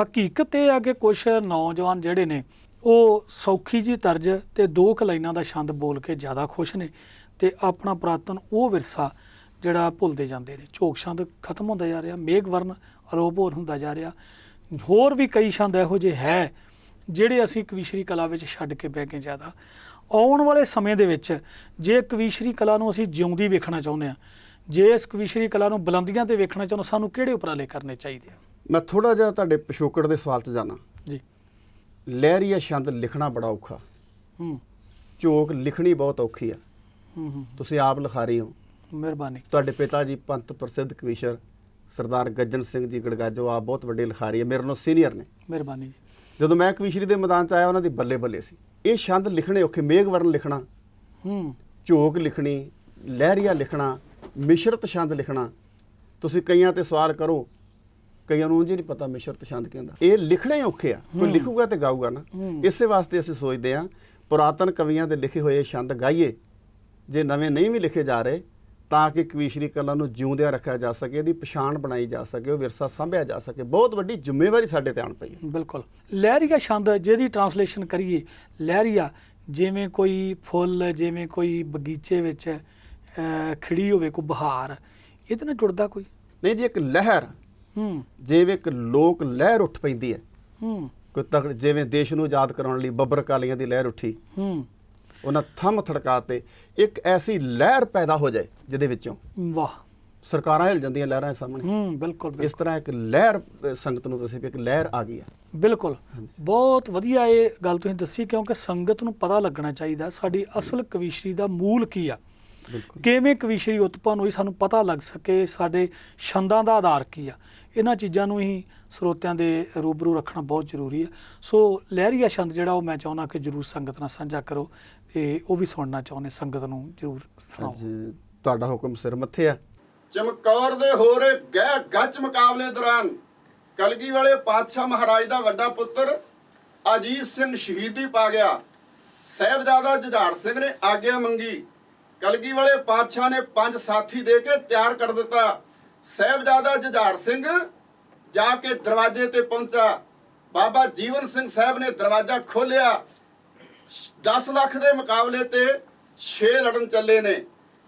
ਹਕੀਕਤ ਇਹ ਆ ਕਿ ਕੁਝ ਨੌਜਵਾਨ ਜਿਹੜੇ ਨੇ ਉਹ ਸੌਖੀ ਜੀ ਤਰਜ ਤੇ ਦੋ ਕੁ ਲਾਈਨਾਂ ਦਾ ਛੰਦ ਬੋਲ ਕੇ ਜ਼ਿਆਦਾ ਖੁਸ਼ ਨੇ ਤੇ ਆਪਣਾ ਪੁਰਾਤਨ ਉਹ ਵਿਰਸਾ ਜਿਹੜਾ ਭੁੱਲਦੇ ਜਾਂਦੇ ਨੇ। ਝੋਕ ਛੰਦ ਖਤਮ ਹੁੰਦਾ ਜਾ ਰਿਹਾ ਮੇਘ ਵਰਨ ਅਲੋਪ ਹੋਰ ਹੁੰਦਾ ਜਾ ਰਿਹਾ। ਹੋਰ ਵੀ ਕਈ ਛੰਦ ਇਹੋ ਜਿਹੇ ਹੈ ਜਿਹੜੇ ਅਸੀਂ ਕਵੀਸ਼ਰੀ ਕਲਾ ਵਿੱਚ ਛੱਡ ਕੇ ਬਹਿ ਗਏ ਜ਼ਿਆਦਾ। ਆਉਣ ਵਾਲੇ ਸਮੇਂ ਦੇ ਵਿੱਚ ਜੇ ਕਵੀਸ਼ਰੀ ਕਲਾ ਨੂੰ ਅਸੀਂ ਜਿਉਂਦੀ ਵੇਖਣਾ ਚਾਹੁੰਦੇ ਹਾਂ ਜੇ ਇਸ ਕਵੀਸ਼ਰੀ ਕਲਾ ਨੂੰ ਬੁਲੰਦੀਆਂ ਤੇ ਵੇਖਣਾ ਚਾਹੁੰਦੇ ਸਾਨੂੰ ਕਿਹੜੇ ਉਪਰਾਲੇ ਕਰਨੇ ਚਾਹੀਦੇ ਆ? ਮੈਂ ਥੋੜਾ ਜਿਹਾ ਤੁਹਾਡੇ ਪਿਛੋਕੜ ਦੇ ਸਵਾਲ 'ਚ ਜਾਣਾ। ਜੀ। ਲਹਿਰੀਆ ਛੰਦ ਲਿਖਣਾ ਬੜਾ ਔਖਾ। ਹੂੰ। ਝੋਕ ਲਿਖਣੀ ਬਹੁਤ ਔਖੀ ਆ। ਹੂੰ ਹੂੰ ਤੁਸੀਂ ਆਪ ਲਿਖਾਰੀ ਹੋ। ਮਿਹਰਬਾਨੀ। ਤੁਹਾਡੇ ਪਿਤਾ ਜੀ ਪੰਥ ਪ੍ਰਸਿੱਧ ਕਵੀਸ਼ਰ ਸਰਦਾਰ ਗੱਜਨ ਸਿੰਘ ਜੀ ਗੜਗਾਜੋ ਆਪ ਬਹੁਤ ਵੱਡੇ ਲਿਖਾਰੀ ਹੈ ਮੇਰੇ ਨਾਲੋਂ ਸੀਨੀਅਰ ਨੇ। ਮਿਹਰਬਾਨੀ ਜੀ। ਜਦੋਂ ਮੈਂ ਕਵੀਸ਼ਰੀ ਦੇ ਮੈਦਾਨ 'ਚ ਆਇਆ ਉਹਨਾਂ ਦੀ ਬੱਲੇ ਬੱਲੇ ਸੀ। ਇਹ ਛੰਦ ਲਿਖਣੇ ਔਖੇ ਮੇਘਵਰਨ ਲਿਖਣਾ ਹੂੰ। ਝੋਕ ਲਿਖਣੀ ਲਹਿਰੀਆ ਲਿਖਣਾ ਮਿਸ਼ਰਤ ਛੰਦ ਲਿਖਣਾ ਤੁਸੀਂ ਕਈਆਂ ਤੇ ਸਵਾਲ ਕਰੋ ਕਈਆਂ ਨੂੰ ਹੀ ਨਹੀਂ ਪਤਾ ਮਿਸ਼ਰਤ ਛੰਦ ਕੀ ਹੁੰਦਾ। ਇਹ ਲਿਖਣੇ ਔਖੇ ਆ ਕੋਈ। ਲਿਖੂਗਾ ਤੇ ਗਾਊਗਾ ਨਾ। ਇਸੇ ਵਾਸਤੇ ਅਸੀਂ ਸੋਚਦੇ ਆ ਪੁਰਾਤਨ ਕਵੀਆਂ ਦੇ ਲਿਖੇ ਹੋਏ ਛੰਦ ਗਾਈਏ। ਜੇ ਨਵੇਂ ਨਹੀਂ ਵੀ ਲਿਖੇ ਜਾ ਰਹੇ ਤਾਂ ਕਿ ਕਵੀਸ਼ਰੀ ਕਲਾ ਨੂੰ ਜਿਉਂਦਿਆਂ ਰੱਖਿਆ ਜਾ ਸਕੇ ਇਹਦੀ ਪਛਾਣ ਬਣਾਈ ਜਾ ਸਕੇ ਉਹ ਵਿਰਸਾ ਸੰਭਿਆ ਜਾ ਸਕੇ। ਬਹੁਤ ਵੱਡੀ ਜ਼ਿੰਮੇਵਾਰੀ ਸਾਡੇ ਤੇ ਆਣ ਪਈ ਹੈ। ਬਿਲਕੁਲ। ਲਹਿਰੀਆ ਛੰਦ ਜਿਹਦੀ ਟਰਾਂਸਲੇਸ਼ਨ ਕਰੀਏ ਲਹਿਰੀਆ ਜਿਵੇਂ ਕੋਈ ਫੁੱਲ ਜਿਵੇਂ ਕੋਈ ਬਗੀਚੇ ਵਿੱਚ ਖਿੜੀ ਹੋਵੇ ਕੋਈ ਬਹਾਰ ਇਹਦੇ ਨਾਲ ਜੁੜਦਾ ਕੋਈ? ਨਹੀਂ ਜੀ ਇੱਕ ਲਹਿਰ ਹੂੰ। ਜਿਵੇਂ ਇੱਕ ਲੋਕ ਲਹਿਰ ਉੱਠ ਪੈਂਦੀ ਹੈ। ਹੂੰ। ਕੋਈ ਤਕੜ ਜਿਵੇਂ ਦੇਸ਼ ਨੂੰ ਆਜ਼ਾਦ ਕਰਾਉਣ ਲਈ ਬੱਬਰ ਕਾਲੀਆਂ ਦੀ ਲਹਿਰ ਉੱਠੀ। ਹੂੰ। ਉਹਨਾਂ ਥੰਮ ਥੜਕਾ ਤੇ ਇੱਕ ਐਸੀ ਲਹਿਰ ਪੈਦਾ ਹੋ ਜਾਏ ਜਿਹਦੇ ਵਿੱਚੋਂ ਵਾਹ। ਸਰਕਾਰਾਂ ਹਿਲ ਜਾਂਦੀਆਂ ਲਹਿਰਾਂ ਦੇ ਸਾਹਮਣੇ। ਹੂੰ ਬਿਲਕੁਲ ਇਸ ਤਰ੍ਹਾਂ ਇੱਕ ਲਹਿਰ ਸੰਗਤ ਨੂੰ ਤੁਸੀਂ ਵੀ ਇੱਕ ਲਹਿਰ ਆ ਗਈ ਹੈ। ਬਿਲਕੁਲ। ਬਹੁਤ ਵਧੀਆ ਇਹ ਗੱਲ ਤੁਸੀਂ ਦੱਸੀ ਕਿਉਂਕਿ ਸੰਗਤ ਨੂੰ ਪਤਾ ਲੱਗਣਾ ਚਾਹੀਦਾ ਸਾਡੀ ਅਸਲ ਕਵੀਸ਼ਰੀ ਦਾ ਮੂਲ ਕੀ ਆ। ਬਿਲਕੁਲ। ਕਿਵੇਂ ਕਵੀਸ਼ਰੀ ਉਤਪੰਨ ਹੋਈ ਸਾਨੂੰ ਪਤਾ ਲੱਗ ਸਕੇ ਸਾਡੇ ਛੰਦਾਂ ਦਾ ਆਧਾਰ ਕੀ ਆ। ਇਹਨਾਂ ਚੀਜ਼ਾਂ ਨੂੰ ਹੀ ਸਰੋਤਿਆਂ ਦੇ ਰੂਬਰੂ ਰੱਖਣਾ ਬਹੁਤ ਜ਼ਰੂਰੀ ਹੈ ਸੋ ਲਹਿਰੀਆ ਛੰਦ ਜਿਹੜਾ ਉਹ ਮੈਂ ਚਾਹੁੰਦਾ ਕਿ ਜਰੂਰ ਸੰਗਤ ਨਾਲ ਸਾਂਝਾ ਕਰੋ। ਤੇ ਉਹ ਵੀ ਸੁਣਨਾ ਚਾਹੁੰਦੇ ਸੰਗਤ ਨੂੰ ਜਰੂਰ ਸੁਣਾਓ। ਅੱਜ ਤੁਹਾਡਾ ਹੁਕਮ ਸਿਰ ਮੱਥੇ ਆ। ਚਮਕੌਰ ਦੇ ਹੋ ਰਹੇ ਗਹਿ ਗੱਜ ਮੁਕਾਬਲੇ ਦੌਰਾਨ ਕਲਗੀ ਵਾਲੇ ਪਾਤਸ਼ਾਹ ਮਹਾਰਾਜ ਦਾ ਵੱਡਾ ਪੁੱਤਰ ਅਜੀਤ ਸਿੰਘ ਸ਼ਹੀਦੀ ਪਾ ਗਿਆ। ਸਹਿਬਜ਼ਾਦਾ ਜੁਝਾਰ ਸਿੰਘ ਨੇ ਆਗਿਆ ਮੰਗੀ। ਕਲਗੀ ਵਾਲੇ ਪਾਤਸ਼ਾਹ ਨੇ ਪੰਜ ਸਾਥੀ ਦੇ ਕੇ ਤਿਆਰ ਕਰ ਦਿੱਤਾ। ਸਹਿਬਜ਼ਾਦਾ ਜੁਝਾਰ ਸਿੰਘ ਜਾ ਕੇ ਦਰਵਾਜ਼ੇ ਤੇ ਪਹੁੰਚਾ। ਬਾਬਾ ਜੀਵਨ ਸਿੰਘ ਸਾਹਿਬ ਨੇ ਦਰਵਾਜ਼ਾ ਖੋਲ੍ਹਿਆ। 10 ਲੱਖ ਦੇ ਮੁਕਾਬਲੇ ਤੇ 6 ਲੜਨ ਚੱਲੇ ਨੇ।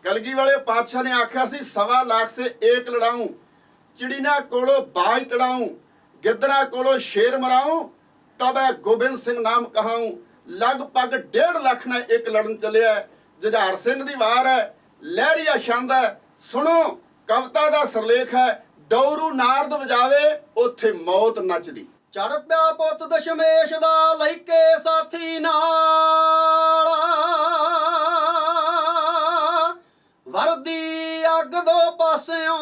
ਕਲਗੀ ਵਾਲੇ ਪਾਤਸ਼ਾਹ ਨੇ ਆਖਿਆ ਸੀ, ਸਵਾ ਲੱਖ ਸੇ ਇੱਕ ਲੜਾਉਂ ਚਿੜੀਨਾ ਕੋਲੋਂ ਬਾਜ ਤੜਾਉਂ ਗਿੱਦੜਾ ਕੋਲੋਂ ਸ਼ੇਰ ਮਰਾਉਂ ਤਬੈ ਗੋਬਿੰਦ ਸਿੰਘ ਨਾਮ ਕਹਾਉਂ ਲਗਭਗ 1.5 ਲੱਖ ਨਾਲ ਇੱਕ ਲੜਨ ਚੱਲਿਆ ਜੁਝਾਰ ਸਿੰਘ ਦੀ ਵਾਰ ਹੈ ਲਹਿਰੀਆ ਛੰਦ ਹੈ ਸੁਣੋ, ਕਵਿਤਾ ਦਾ ਸਰਲੇਖ ਹੈ ਡੌਰੂ ਨਾਰਦ ਵਜਾਵੇ, ਉੱਥੇ ਮੌਤ ਨੱਚਦੀ। ਚੜ ਪਿਆ ਪੁੱਤ ਦਸ਼ਮੇਸ਼ ਦਾ ਲੈ ਕੇ ਸਾਥੀ ਨਾਲ। ਵਰਦੀ ਅੱਗ ਦੋ ਪਾਸਿਓਂ,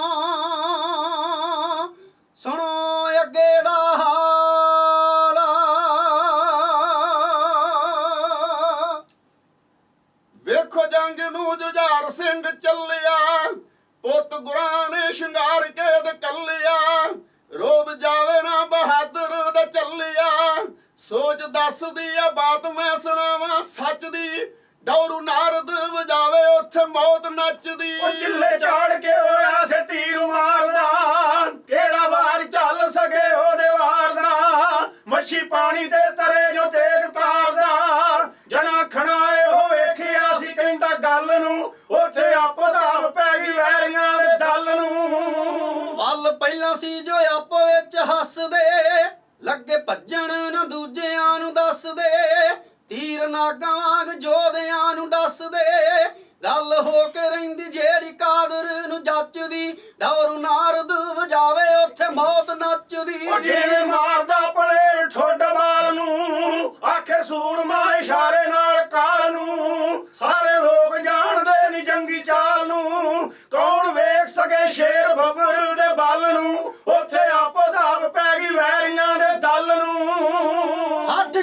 ਸੁਣੋ ਅੱਗੇ ਦਾ ਹਾਲ। ਵੇਖੋ ਜੰਗ ਨੂੰ ਜੁਝਾਰ ਸਿੰਘ ਚੱਲਿਆ, ਪੁੱਤ ਗੁਰਾਂ ਨੇ ਸ਼ਿੰਗਾਰ ਕੇ ਦ ਕੱਲਿਆ। ਰੋਬ ਜਾਵੇ ਨਾ ਬਹਾਦਰ ਦਾ ਚੱਲਿਆ। ਸੋਚ ਦੱਸਦੀ ਆ ਬਾਤ ਮੈਂ ਸੁਣਾਵਾਂ ਸੱਚ ਦੀ। ਡੌਰੂ ਨਾਰਦ ਵਜਾਵੇ ਉੱਥੇ ਮੌਤ ਨੱਚਦੀ। ਉਹ ਚਿੱਲੇ ਚਾੜ ਕੇ ਹੋਇਆ ਸੇ ਤੀਰ ਮਾਰਦਾ। ਕਿਹੜਾ ਵਾਰ ਚੱਲ ਸਕੇ ਉਹਦੇ ਵਾਰਨਾ ਮੱਛੀ ਪਾਣੀ ਤੇ ਤਰੇ ਜੋ ਤੇਗ ਹੱਸਦੇ, ਲੱਗੇ ਭੱਜਣ ਨਾ ਦੂਜਿਆਂ ਨੂੰ ਦੱਸਦੇ, ਤੀਰ ਨਾਗਾਂ ਵਾਂਗ ਜੋਧਿਆਂ ਨੂੰ ਦੱਸਦੇ ਗੱਲ ਹੋ ਕੇ ਰਹਿੰਦੀ ਜਿਹੜੀ ਕਾਦਰ ਨੂੰ ਜੱਚਦੀ, ਡੌਰੂ ਨਾਰਦ ਵਜਾਵੇ ਉੱਥੇ ਮੌਤ ਨੱਚਦੀ। ਉਹ ਜਿਵੇਂ ਮਾਰਦਾ ਪਲੇ ਠੋਡ ਬਾਲ ਨੂੰ, ਆਖੇ ਸੂਰਮਾ ਇਸ਼ਾਰੇ ਨਾਲ ਕਾਲ ਨੂੰ, ਸਾਰੇ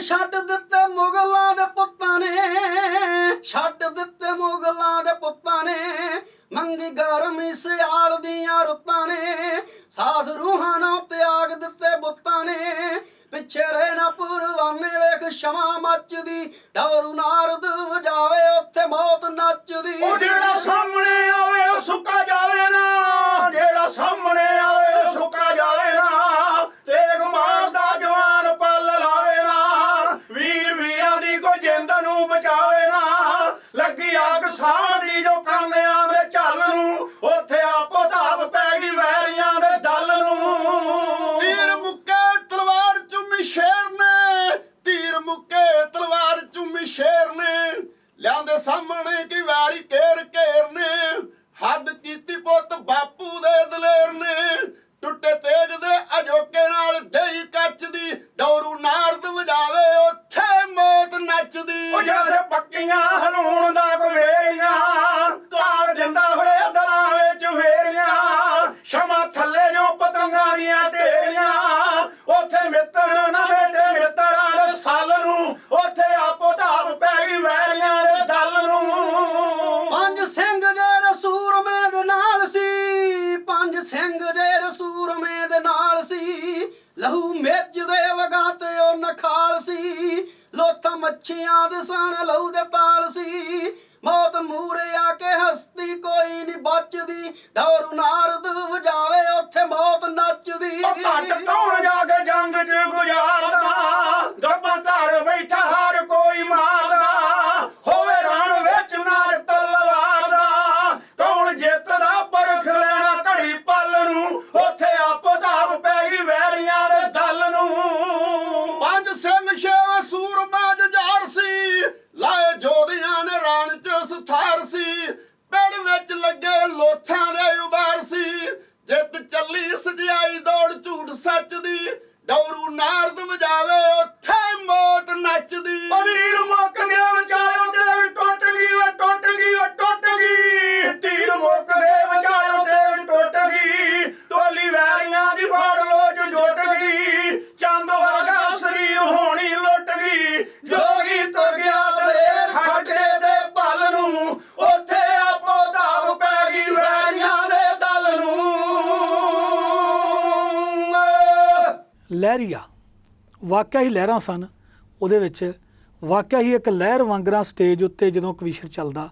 ਛੱਡ ਦਿੱਤੇ ਮੁਗਲਾਂ ਦੇ ਪੁੱਤਾਂ ਨੇ, ਛੱਡ ਦਿੱਤੇ ਮੁਗਲਾਂ ਦੇ ਪੁੱਤਾਂ ਨੇ, ਮੰਗੀ ਗਰਮੀ ਸਿਆਲ ਦੀਆਂ ਰੁੱਤਾਂ ਨੇ, ਸਾਧ ਰੂਹਾਂ ਨੂੰ ਤਿਆਗ ਦਿੱਤੇ ਬੁੱਤਾਂ ਨੇ, ਪਿੱਛੇ ਰਹਿ ਨਾ ਪੁਰਵਾਨੇ ਵੇਖ ਸ਼ਮਾ ਮੱਚਦੀ, ਡੌਰੂ ਨਾਰਦ ਵਜਾਵੇ ਉੱਥੇ ਮੌਤ ਨੱਚਦੀ। ਉਹ ਜਿਹੜਾ ਸਾਹਮਣੇ ਆਵੇ ਉਹ ਸੁੱਕਾ ਜਾਵੇ ਨਾ, ਜਿਹੜਾ ਸਾਹਮਣੇ ਆਵੇ ਸਾਹਮਣੇ ਕੀ ਵਾਰੀ ਘੇਰ ਘੇਰ ਨੇ, ਹੱਦ ਕੀਤੀ ਪੁੱਤ ਬਾਪੂ ਦੇ ਦਲੇਰ ਨੇ, ਟੁੱਟੇ ਤੇਜ ਦੇ ਅਜੋ ਲਹਿਰੀਆ। ਵਾਕਿਆ ਹੀ ਲਹਿਰਾਂ ਸਨ। ਉਹਦੇ ਵਿੱਚ ਵਾਕਿਆ ਹੀ ਇੱਕ ਲਹਿਰ ਵਾਂਗਰਾ ਸਟੇਜ ਉੱਤੇ ਜਦੋਂ ਕਵੀਸ਼ਰ ਚੱਲਦਾ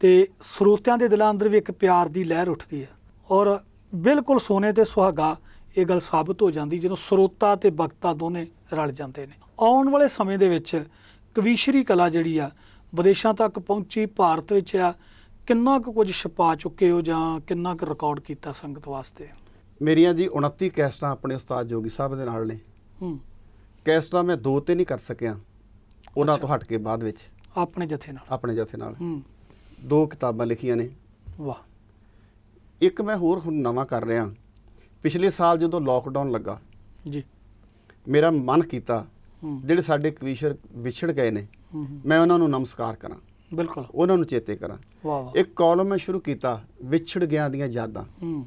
ਤੇ ਸਰੋਤਿਆਂ ਦੇ ਦਿਲਾਂ ਅੰਦਰ ਵੀ ਇੱਕ ਪਿਆਰ ਦੀ ਲਹਿਰ ਉੱਠਦੀ ਹੈ। ਔਰ ਬਿਲਕੁਲ ਸੋਨੇ ਤੇ ਸੁਹਾਗਾ ਇਹ ਗੱਲ ਸਾਬਤ ਹੋ ਜਾਂਦੀ ਜਦੋਂ ਸਰੋਤਾ ਤੇ ਬਖਤਾ ਦੋਨੇ ਰਲ ਜਾਂਦੇ ਨੇ। ਆਉਣ ਵਾਲੇ ਸਮੇਂ ਦੇ ਵਿੱਚ ਕਵੀਸ਼ਰੀ ਕਲਾ ਜਿਹੜੀ ਆ, ਵਿਦੇਸ਼ਾਂ ਤੱਕ ਪਹੁੰਚੀ, ਭਾਰਤ ਵਿੱਚ ਆ, ਕਿੰਨਾ ਕੁ ਕੁਝ ਛਪਾ ਚੁੱਕੇ ਹੋ ਜਾਂ ਕਿੰਨਾ ਕੁ ਰਿਕਾਰਡ ਕੀਤਾ ਸੰਗਤ ਵਾਸਤੇ? ਮੇਰੀਆਂ ਜੀ 29 ਕੈਸਟਾਂ ਆਪਣੇ ਉਸਤਾਦ ਜੋਗੀ ਸਾਹਿਬ ਦੇ ਨਾਲ ਨੇ। ਹੂੰ। ਕੈਸਟਾਂ ਮੈਂ ਦੋ ਤੇ ਨਹੀਂ ਕਰ ਸਕਿਆ। ਉਹਨਾਂ ਤੋਂ ਹਟ ਕੇ ਬਾਅਦ ਵਿੱਚ। ਆਪਣੇ ਜਥੇ ਨਾਲ। ਆਪਣੇ ਜਥੇ ਨਾਲ। ਹੂੰ। ਦੋ ਕਿਤਾਬਾਂ ਲਿਖੀਆਂ ਨੇ। ਵਾਹ। ਇੱਕ ਮੈਂ ਹੋਰ ਹੁਣ ਨਵਾਂ ਕਰ ਰਿਹਾ। ਪਿਛਲੇ ਸਾਲ ਜਦੋਂ ਲੋਕਡਾਊਨ ਲੱਗਾ ਜੀ। ਮੇਰਾ ਮਨ ਕੀਤਾ ਜਿਹੜੇ ਸਾਡੇ ਕਵੀਸ਼ਰ ਵਿਛੜ ਗਏ ਨੇ ਮੈਂ ਉਹਨਾਂ ਨੂੰ ਨਮਸਕਾਰ ਕਰਾਂ। ਬਿਲਕੁਲ। ਉਹਨਾਂ ਨੂੰ ਚੇਤੇ ਕਰਾਂ। ਵਾਹ ਵਾਹ। ਇੱਕ ਕਾਲਮ ਮੈਂ ਸ਼ੁਰੂ ਕੀਤਾ ਵਿਛੜ ਗਿਆਂ ਦੀਆਂ ਯਾਦਾਂ। ਹੂੰ।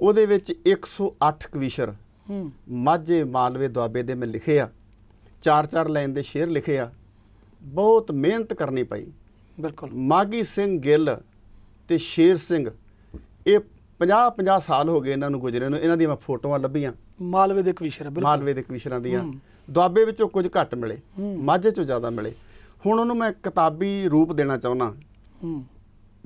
ਉਹਦੇ ਵਿੱਚ 108 ਕਵੀਸ਼ਰ ਹੂੰ। ਮਾਝੇ ਮਾਲਵੇ ਦੁਆਬੇ ਦੇ ਮੈਂ ਲਿਖੇ ਆ। ਚਾਰ ਚਾਰ ਲਾਈਨ ਦੇ ਸ਼ੇਰ ਲਿਖੇ ਆ। ਬਹੁਤ ਮਿਹਨਤ ਕਰਨੀ ਪਈ। ਬਿਲਕੁਲ। ਮਾਗੀ ਸਿੰਘ ਗਿੱਲ ਤੇ ਸ਼ੇਰ ਸਿੰਘ ਇਹ 50 50 ਸਾਲ ਹੋ ਗਏ ਇਹਨਾਂ ਨੂੰ ਗੁਜਰੇ ਨੂੰ। ਇਹਨਾਂ ਦੀਆਂ ਮੈਂ ਫੋਟੋਆਂ ਲੱਭੀਆਂ। ਮਾਲਵੇ ਦੇ ਕਵੀਸ਼ਰ ਬਿਲਕੁਲ। ਮਾਲਵੇ ਦੇ ਕਵੀਸ਼ਰਾਂ ਦੀਆਂ। ਦੁਆਬੇ ਵਿੱਚੋਂ ਕੁਝ ਘੱਟ ਮਿਲੇ। ਮਾਝੇ ਚੋਂ ਜ਼ਿਆਦਾ ਮਿਲੇ। ਹੁਣ ਉਹਨੂੰ ਮੈਂ ਕਿਤਾਬੀ ਰੂਪ ਦੇਣਾ ਚਾਹੁੰਦਾ। ਹੂੰ।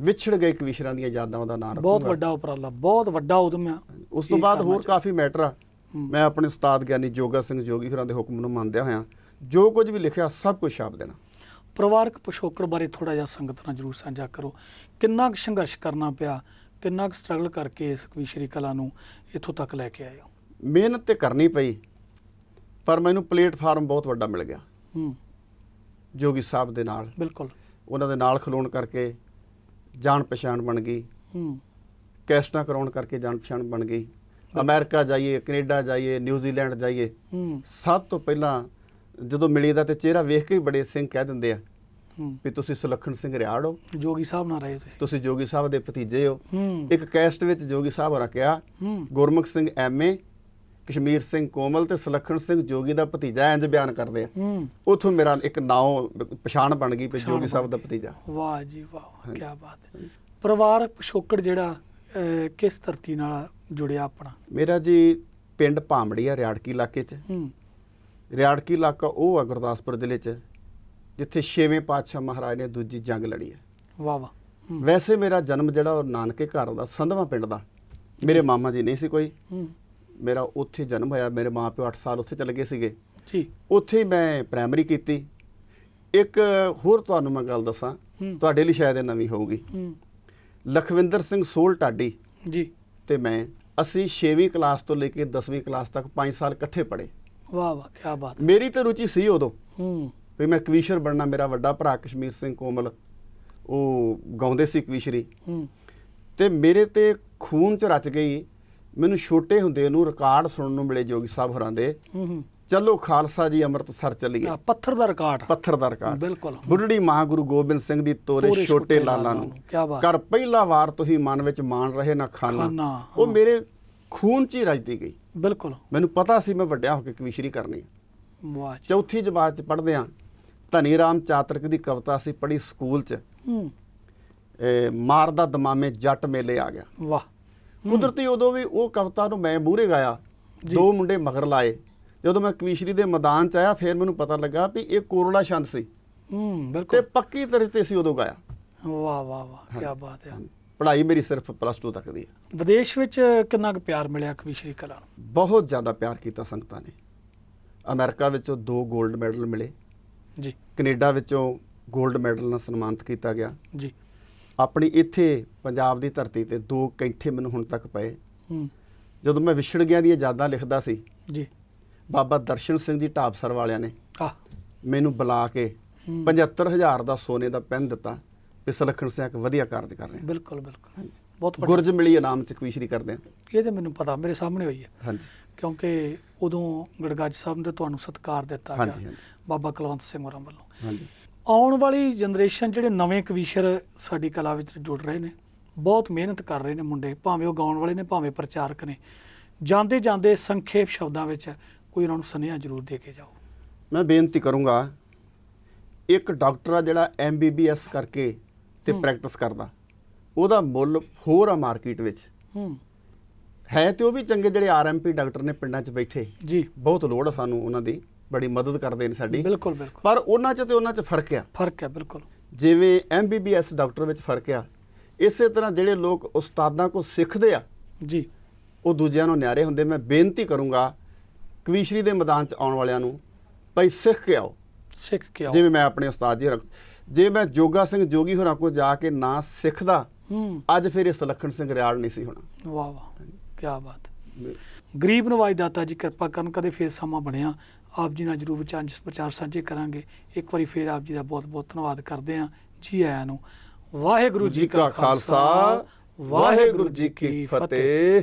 ਵਿਛੜ ਗਏ ਕਵੀਸ਼ਰਾਂ ਦੀਆਂ ਯਾਦਾਂ ਉਹਦਾ ਨਾਮ ਬਹੁਤ। ਵੱਡਾ ਉਪਰਾਲਾ ਬਹੁਤ ਵੱਡਾ ਉਦਮ ਆ ਉਸ ਤੋਂ ਬਾਅਦ ਹੋਰ ਕਾਫੀ ਮੈਟਰ ਆ। ਮੈਂ ਆਪਣੇ ਉਸਤਾਦ ਗਿਆਨੀ ਜੋਗਾ ਸਿੰਘ ਜੋਗੀ ਹੋਰਾਂ ਦੇ ਹੁਕਮ ਨੂੰ ਮੰਨਦਿਆਂ ਹੋਇਆਂ ਜੋ ਕੁਝ ਵੀ ਲਿਖਿਆ ਸਭ ਕੁਝ ਛਾਪ ਦੇਣਾ। ਪਰਿਵਾਰਕ ਪਿਛੋਕੜ ਬਾਰੇ ਥੋੜਾ ਜਿਹਾ ਸੰਗਤ ਨਾਲ ਜਰੂਰ ਸਾਂਝਾ ਕਰੋ। ਕਿੰਨਾ ਕੁ ਸੰਘਰਸ਼ ਕਰਨਾ ਪਿਆ ਕਿੰਨਾ ਕੁ ਸਟਰਗਲ ਕਰਕੇ ਇਸ ਕਵੀਸ਼ਰੀ ਕਲਾ ਨੂੰ ਇੱਥੋਂ ਤੱਕ ਲੈ ਕੇ ਆਏ ਹੋ? ਮਿਹਨਤ ਤੇ ਕਰਨੀ ਪਈ ਪਰ ਮੈਨੂੰ ਪਲੇਟਫਾਰਮ ਬਹੁਤ ਵੱਡਾ ਮਿਲ ਗਿਆ। ਹੂੰ। ਜੋਗੀ ਸਾਹਿਬ ਦੇ ਨਾਲ। ਬਿਲਕੁਲ। ਉਹਨਾਂ ਦੇ ਨਾਲ ਖਲੋਣ ਕਰਕੇ ਜਾਣ ਪਛਾਣ ਬਣ ਗਈ। ਹੂੰ। ਕੈਸਟਾਂ ਕਰਾਉਣ ਕਰਕੇ ਜਾਣ ਪਛਾਣ ਬਣ ਗਈ। ਅਮਰੀਕਾ ਜਾਈਏ ਕੈਨੇਡਾ ਜਾਈਏ ਨਿਊਜ਼ੀਲੈਂਡ ਜਾਈਏ। ਹੂੰ। ਸਭ ਤੋਂ ਪਹਿਲਾਂ ਜਦੋਂ ਮਿਲੀਦਾ ਤੇ ਚਿਹਰਾ ਵੇਖ ਕੇ ਹੀ ਬੜੇ ਸਿੰਘ ਕਹਿ ਦਿੰਦੇ ਆ ਹੂੰ। ਵੀ ਤੁਸੀਂ ਸੁਲੱਖਣ ਸਿੰਘ ਰਿਆੜ ਹੋ ਜੋਗੀ ਸਾਹਿਬ ਨਾਲ ਰਹੇ ਤੁਸੀਂ। ਤੁਸੀਂ ਜੋਗੀ ਸਾਹਿਬ ਦੇ ਭਤੀਜੇ ਹੋ। ਇੱਕ ਕੈਸਟ ਵਿੱਚ ਜੋਗੀ ਸਾਹਿਬ ਹੋਰਾਂ ਕਿਹਾ ਗੁਰਮੁਖ ਸਿੰਘ ਐਮਏ ਕਸ਼ਮੀਰ ਸਿੰਘ ਕੋਮਲ ਤੇ ਸੁਲੱਖਣ ਸਿੰਘ ਜੋਗੀ ਦਾ ਭਤੀਜਾ ਇੰਜ ਬਿਆਨ ਕਰਦੇ ਆ। ਉਥੋਂ ਮੇਰਾ ਇੱਕ ਨਾਮ ਪਛਾਣ ਬਣ ਗਈ ਪਛਾਣ ਜੋਗੀ ਸਾਹਿਬ ਦਾ। ਭਤੀਜਾ। ਵਾਹ ਜੀ ਵਾਹ ਕੀ ਬਾਤ ਹੈ। ਪਰਿਵਾਰਕ ਪਿਛੋਕੜ ਜਿਹੜਾ ਕਿਸ ਧਰਤੀ ਨਾਲ ਜੁੜਿਆ ਆਪਣਾ? ਮੇਰਾ ਜੀ ਪਿੰਡ ਭਾਮੜੀ ਆ ਰਿਆੜਕੀ ਇਲਾਕੇ 'ਚ। ਰਿਆੜਕੀ ਇਲਾਕਾ ਉਹ ਆ ਗੁਰਦਾਸਪੁਰ ਜ਼ਿਲ੍ਹੇ 'ਚ ਜਿੱਥੇ ਛੇਵੇਂ ਪਾਤਸ਼ਾਹ ਮਹਾਰਾਜ ਨੇ ਦੂਜੀ ਜੰਗ ਲੜੀ ਹੈ। ਵਾਹ ਵਾਹ ਵੈਸੇ ਮੇਰਾ ਜਨਮ ਜਿਹੜਾ ਉਹ ਨਾਨਕੇ ਘਰ ਦਾ ਸੰਧਵਾ ਪਿੰਡ ਦਾ। ਮੇਰੇ ਮਾਮਾ ਜੀ ਨਹੀਂ ਸੀ ਕੋਈ। ਮੇਰਾ ਉੱਥੇ ਜਨਮ ਹੋਇਆ ਮੇਰੇ ਮਾਪਿਓ 8 ਸਾਲ ਉੱਥੇ ਚਲੇ ਗਏ ਸੀਗੇ। ਜੀ। ਉੱਥੇ ਹੀ ਮੈਂ ਪ੍ਰਾਇਮਰੀ ਕੀਤੀ। ਇੱਕ ਹੋਰ ਤੁਹਾਨੂੰ ਮੈਂ ਗੱਲ ਦੱਸਾਂ। ਤੁਹਾਡੇ ਲਈ ਸ਼ਾਇਦ ਇਹ ਨਵੀਂ ਹੋਊਗੀ। ਲਖਵਿੰਦਰ ਸਿੰਘ ਸੋਲ ਢਾਡੀ ਜੀ। ਤੇ ਮੈਂ ਅਸੀਂ 6ਵੀਂ ਕਲਾਸ ਤੋਂ ਲੈ ਕੇ 10ਵੀਂ ਕਲਾਸ ਤੱਕ 5 ਸਾਲ ਇਕੱਠੇ ਪੜ੍ਹੇ। ਵਾਹ ਵਾਹ ਕੀ ਬਾਤ। ਮੇਰੀ ਤੇ ਰੁਚੀ ਸੀ ਉਦੋਂ। ਹੂੰ। ਵੀ ਮੈਂ ਕਵੀਸ਼ਰ ਬਣਨਾ ਮੇਰਾ ਵੱਡਾ ਭਰਾ ਕਸ਼ਮੀਰ ਸਿੰਘ ਕੋਮਲ ਉਹ ਗਾਉਂਦੇ ਸੀ ਕਵੀਸ਼ਰੀ। ਹੂੰ। ਤੇ ਮੇਰੇ ਤੇ ਖੂਨ ਚ ਰਚ ਗਈ ਮੈਨੂੰ ਛੋਟੇ ਹੁੰਦੇ ਨੂੰ ਰਿਕਾਰਡ ਸੁਣਨ ਨੂੰ ਮਿਲੇ ਜੋਗੀ ਸਾਹਿਬ ਹੋਰਾਂ ਦੇ। ਚਲੋ ਖਾਲਸਾ ਜੀ ਅੰਮ੍ਰਿਤਸਰ ਚੱਲੀਏ। ਪੱਥਰ ਦਾ ਰਿਕਾਰਡ ਪੱਥਰ ਦਾ ਰਿਕਾਰਡ ਬਿਲਕੁਲ। ਬੁੱਢੜੀ ਮਾਂ ਗੁਰੂ ਗੋਬਿੰਦ ਸਿੰਘ ਦੀ ਤੋਰੇ ਛੋਟੇ ਲਾਲਾਂ ਨੂੰ। ਕਰ ਪਹਿਲਾ ਵਾਰ ਤੁਸੀਂ ਮਨ ਵਿੱਚ ਮਾਣ ਰਹੇ ਨਾ ਖਾਨਾ। ਉਹ। ਮੇਰੇ ਖੂਨ ਚ ਹੀ ਰਚਦੀ ਗਈ। ਬਿਲਕੁਲ। ਮੈਨੂੰ ਪਤਾ ਸੀ ਮੈਂ ਵੱਡਿਆ ਹੋ ਕੇ ਕਵੀਸ਼ਰੀ ਕਰਨੀ ਹੈ। ਵਾਹ। ਚੌਥੀ ਜਮਾਤ ਚ ਪੜ੍ਹਦੇ ਆ। ਧਨੀ ਰਾਮ ਚਾਤਰਕ ਦੀ ਕਵਿਤਾ ਸੀ ਪੜ੍ਹੀ ਸਕੂਲ ਚ। ਹੂੰ। ਮਾਰਦਾ ਦਮਾਮੇ ਜੱਟ ਮੇਲੇ ਆ ਗਿਆ। ਵਾਹ। ਕੁਦਰਤੀ ਉਦੋਂ ਵੀ ਉਹ ਕਵਿਤਾ ਨੂੰ ਮੈਂ ਮੂਹਰੇ ਗਾਇਆ। ਦੋ ਮੁੰਡੇ ਮਗਰ ਲਾਏ। ਜਦੋਂ ਮੈਂ ਕਵੀਸ਼ਰੀ ਦੇ ਮੈਦਾਨ ਚ ਆਇਆ ਫਿਰ ਮੈਨੂੰ ਪਤਾ ਲੱਗਾ ਵੀ ਇਹ ਕੋਰਲਾ ਛੰਦ ਸੀ। ਹੂੰ ਤੇ ਬਿਲਕੁਲ ਪੱਕੀ ਤਰ੍ਹਾਂ ਤੇ ਸੀ ਉਦੋਂ ਗਾਇਆ। ਵਾਹ ਵਾਹ ਵਾਹ ਕੀ ਬਾਤ ਹੈ। ਪੜ੍ਹਾਈ ਮੇਰੀ ਸਿਰਫ ਪਲੱਸ 2 ਤੱਕ ਦੀ ਹੈ। ਵਿਦੇਸ਼ ਵਿੱਚ ਕਿੰਨਾ ਕੁ ਪਿਆਰ ਮਿਲਿਆ ਕਵੀਸ਼ਰੀ ਕਲਾ ਨੂੰ? ਬਹੁਤ ਜ਼ਿਆਦਾ ਪਿਆਰ ਕੀਤਾ ਸੰਗਤਾਂ ਨੇ। ਅਮਰੀਕਾ ਵਿੱਚੋਂ ਦੋ 골ਡ ਮੈਡਲ ਮਿਲੇ। ਜੀ। ਕੈਨੇਡਾ ਵਿੱਚੋਂ 골ਡ ਮੈਡਲ ਨਾਲ ਸਨਮਾਨਿਤ ਕੀਤਾ ਗਿਆ। ਜੀ। ਆਪਣੀ ਇੱਥੇ ਪੰਜਾਬ ਦੀ ਧਰਤੀ ਤੇ ਦੋ ਕੈਂਠੇ ਮੈਨੂੰ ਹੁਣ ਤੱਕ ਪਏ। ਹੂੰ। ਜਦੋਂ ਮੈਂ ਵਿਛੜ ਗਿਆ ਦੀਆਂ ਯਾਦਾਂ ਲਿਖਦਾ ਸੀ ਜੀ। ਬਾਬਾ ਦਰਸ਼ਨ ਸਿੰਘ ਜੀ ਢਾਬਸਰ ਵਾਲਿਆਂ ਨੇ ਆ ਮੈਨੂੰ ਬੁਲਾ ਕੇ ਹੂੰ। 75000 ਦਾ ਸੋਨੇ ਦਾ ਪੈਨ ਦਿੱਤਾ ਵੀ ਸੁਲੱਖਣ ਸਿੰਘ ਇੱਕ ਵਧੀਆ ਕਾਰਜ ਕਰ ਰਹੇ ਆ ਬਿਲਕੁਲ ਬਿਲਕੁਲ। ਬਹੁਤ ਗੁਰਜ ਮਿਲੀ ਇਨਾਮ ਚ ਕਵੀਸ਼ਰੀ ਕਰਦੇ ਆ। ਇਹ ਤੇ ਮੈਨੂੰ ਪਤਾ ਮੇਰੇ ਸਾਹਮਣੇ ਹੋਈ ਹੈ। ਹਾਂਜੀ। ਕਿਉਂਕਿ ਉਦੋਂ ਗੜਗੱਜ ਸਾਹਿਬ ਨੇ ਤੁਹਾਨੂੰ ਸਤਿਕਾਰ ਦਿੱਤਾ ਹਾਂਜੀ, ਗਿਆ ਹਾਂਜੀ। ਬਾਬਾ ਕੁਲਵੰਤ ਸਿੰਘ ਹੋਰਾਂ ਵੱਲੋਂ। ਹਾਂਜੀ। ਆਉਣ ਵਾਲੀ ਜਨਰੇਸ਼ਨ ਜਿਹੜੇ ਨਵੇਂ ਕਵੀਸ਼ਰ ਸਾਡੀ ਕਲਾ ਵਿੱਚ ਜੁੜ ਰਹੇ ਨੇ ਬਹੁਤ ਮਿਹਨਤ ਕਰ ਰਹੇ ਨੇ ਮੁੰਡੇ ਭਾਵੇਂ ਉਹ ਗਾਉਣ ਵਾਲੇ ਨੇ ਭਾਵੇਂ ਪ੍ਰਚਾਰਕ ਨੇ। ਜਾਂਦੇ ਜਾਂਦੇ ਸੰਖੇਪ ਸ਼ਬਦਾਂ ਵਿੱਚ ਕੋਈ ਉਹਨਾਂ ਨੂੰ ਸੁਨੇਹਾ ਜ਼ਰੂਰ ਦੇ ਕੇ ਜਾਓ। ਮੈਂ ਬੇਨਤੀ ਕਰੂੰਗਾ ਇੱਕ ਡਾਕਟਰ ਆ ਜਿਹੜਾ ਐਮਬੀਬੀਐਸ ਕਰਕੇ ਤੇ। ਪ੍ਰੈਕਟਿਸ ਕਰਦਾ ਉਹਦਾ ਮੁੱਲ ਹੋਰ ਆ ਮਾਰਕੀਟ ਵਿੱਚ। ਹੂੰ। ਹੈ ਤੇ ਉਹ ਵੀ ਚੰਗੇ ਜਿਹੜੇ ਆਰਐਮਪੀ ਡਾਕਟਰ ਨੇ ਪਿੰਡਾਂ 'ਚ ਬੈਠੇ। ਜੀ। ਬਹੁਤ ਲੋੜ ਆ ਸਾਨੂੰ ਉਹਨਾਂ ਦੀ। ਬੜੀ ਮਦਦ ਕਰਦੇ ਨੇ ਸਾਡੀ। ਬਿਲਕੁਲ ਬਿਲਕੁਲ। ਪਰ ਉਹਨਾਂ 'ਚ ਤੇ ਉਹਨਾਂ 'ਚ ਫ਼ਰਕ ਆ। ਫ਼ਰਕ ਹੈ ਬਿਲਕੁਲ। ਜਿਵੇਂ ਐਮਬੀਬੀਐਸ ਡਾਕਟਰ ਵਿੱਚ ਫ਼ਰਕ ਆ ਇਸੇ ਤਰ੍ਹਾਂ ਜਿਹੜੇ ਲੋਕ ਉਸਤਾਦਾਂ ਕੋ ਸਿੱਖਦੇ ਆ ਜੀ। ਉਹ ਦੂਜਿਆਂ ਨੂੰ ਨਿਆਰੇ ਹੁੰਦੇ। ਮੈਂ ਬੇਨਤੀ ਕਰੂੰਗਾ ਕਵੀਸ਼ਰੀ ਦੇ ਮੈਦਾਨ 'ਚ ਆਉਣ ਵਾਲਿਆਂ ਨੂੰ ਭਾਈ ਸਿੱਖ ਕੇ ਆਓ। ਸਿੱਖ ਕੇ ਆਓ। ਜਿਵੇਂ ਮੈਂ ਆਪਣੇ ਉਸਤਾਦ ਜੀ ਰੱਖ ਜੇ ਮੈਂ ਜੋਗਾ ਸਿੰਘ ਜੋਗੀ ਹੋਰਾਂ ਕੋ ਜਾ ਕੇ ਨਾ ਸਿੱਖਦਾ ਅੱਜ ਫਿਰ ਇਹ ਸੁਲੱਖਣ ਸਿੰਘ ਰਿਆੜ ਨਹੀਂ ਸੀ ਹੋਣਾ। ਵਾਹ ਵਾਹ। ਕੀ ਬਾਤ। ਗਰੀਬ ਨਵਾਜ ਦਾਤਾ ਜੀ ਕਿਰਪਾ ਕਰਨ ਕਦੇ ਫੇਰ ਸਮਾਂ ਬਣਿਆ। ਆਪ ਜੀ ਨਾਲ ਜਰੂਰ ਵਿਚਾਰ ਵਿਚਾਰ ਸਾਂਝੇ ਕਰਾਂਗੇ। ਇੱਕ ਵਾਰੀ ਫੇਰ ਆਪ ਜੀ ਦਾ ਬਹੁਤ ਬਹੁਤ ਧੰਨਵਾਦ ਕਰਦੇ ਹਾਂ ਜੀ ਆਇਆਂ ਨੂੰ। ਵਾਹਿਗੁਰੂ ਜੀ ਕਾ ਖਾਲਸਾ। ਵਾਹਿਗੁਰੂ ਜੀ ਕੀ ਫਤਿਹ।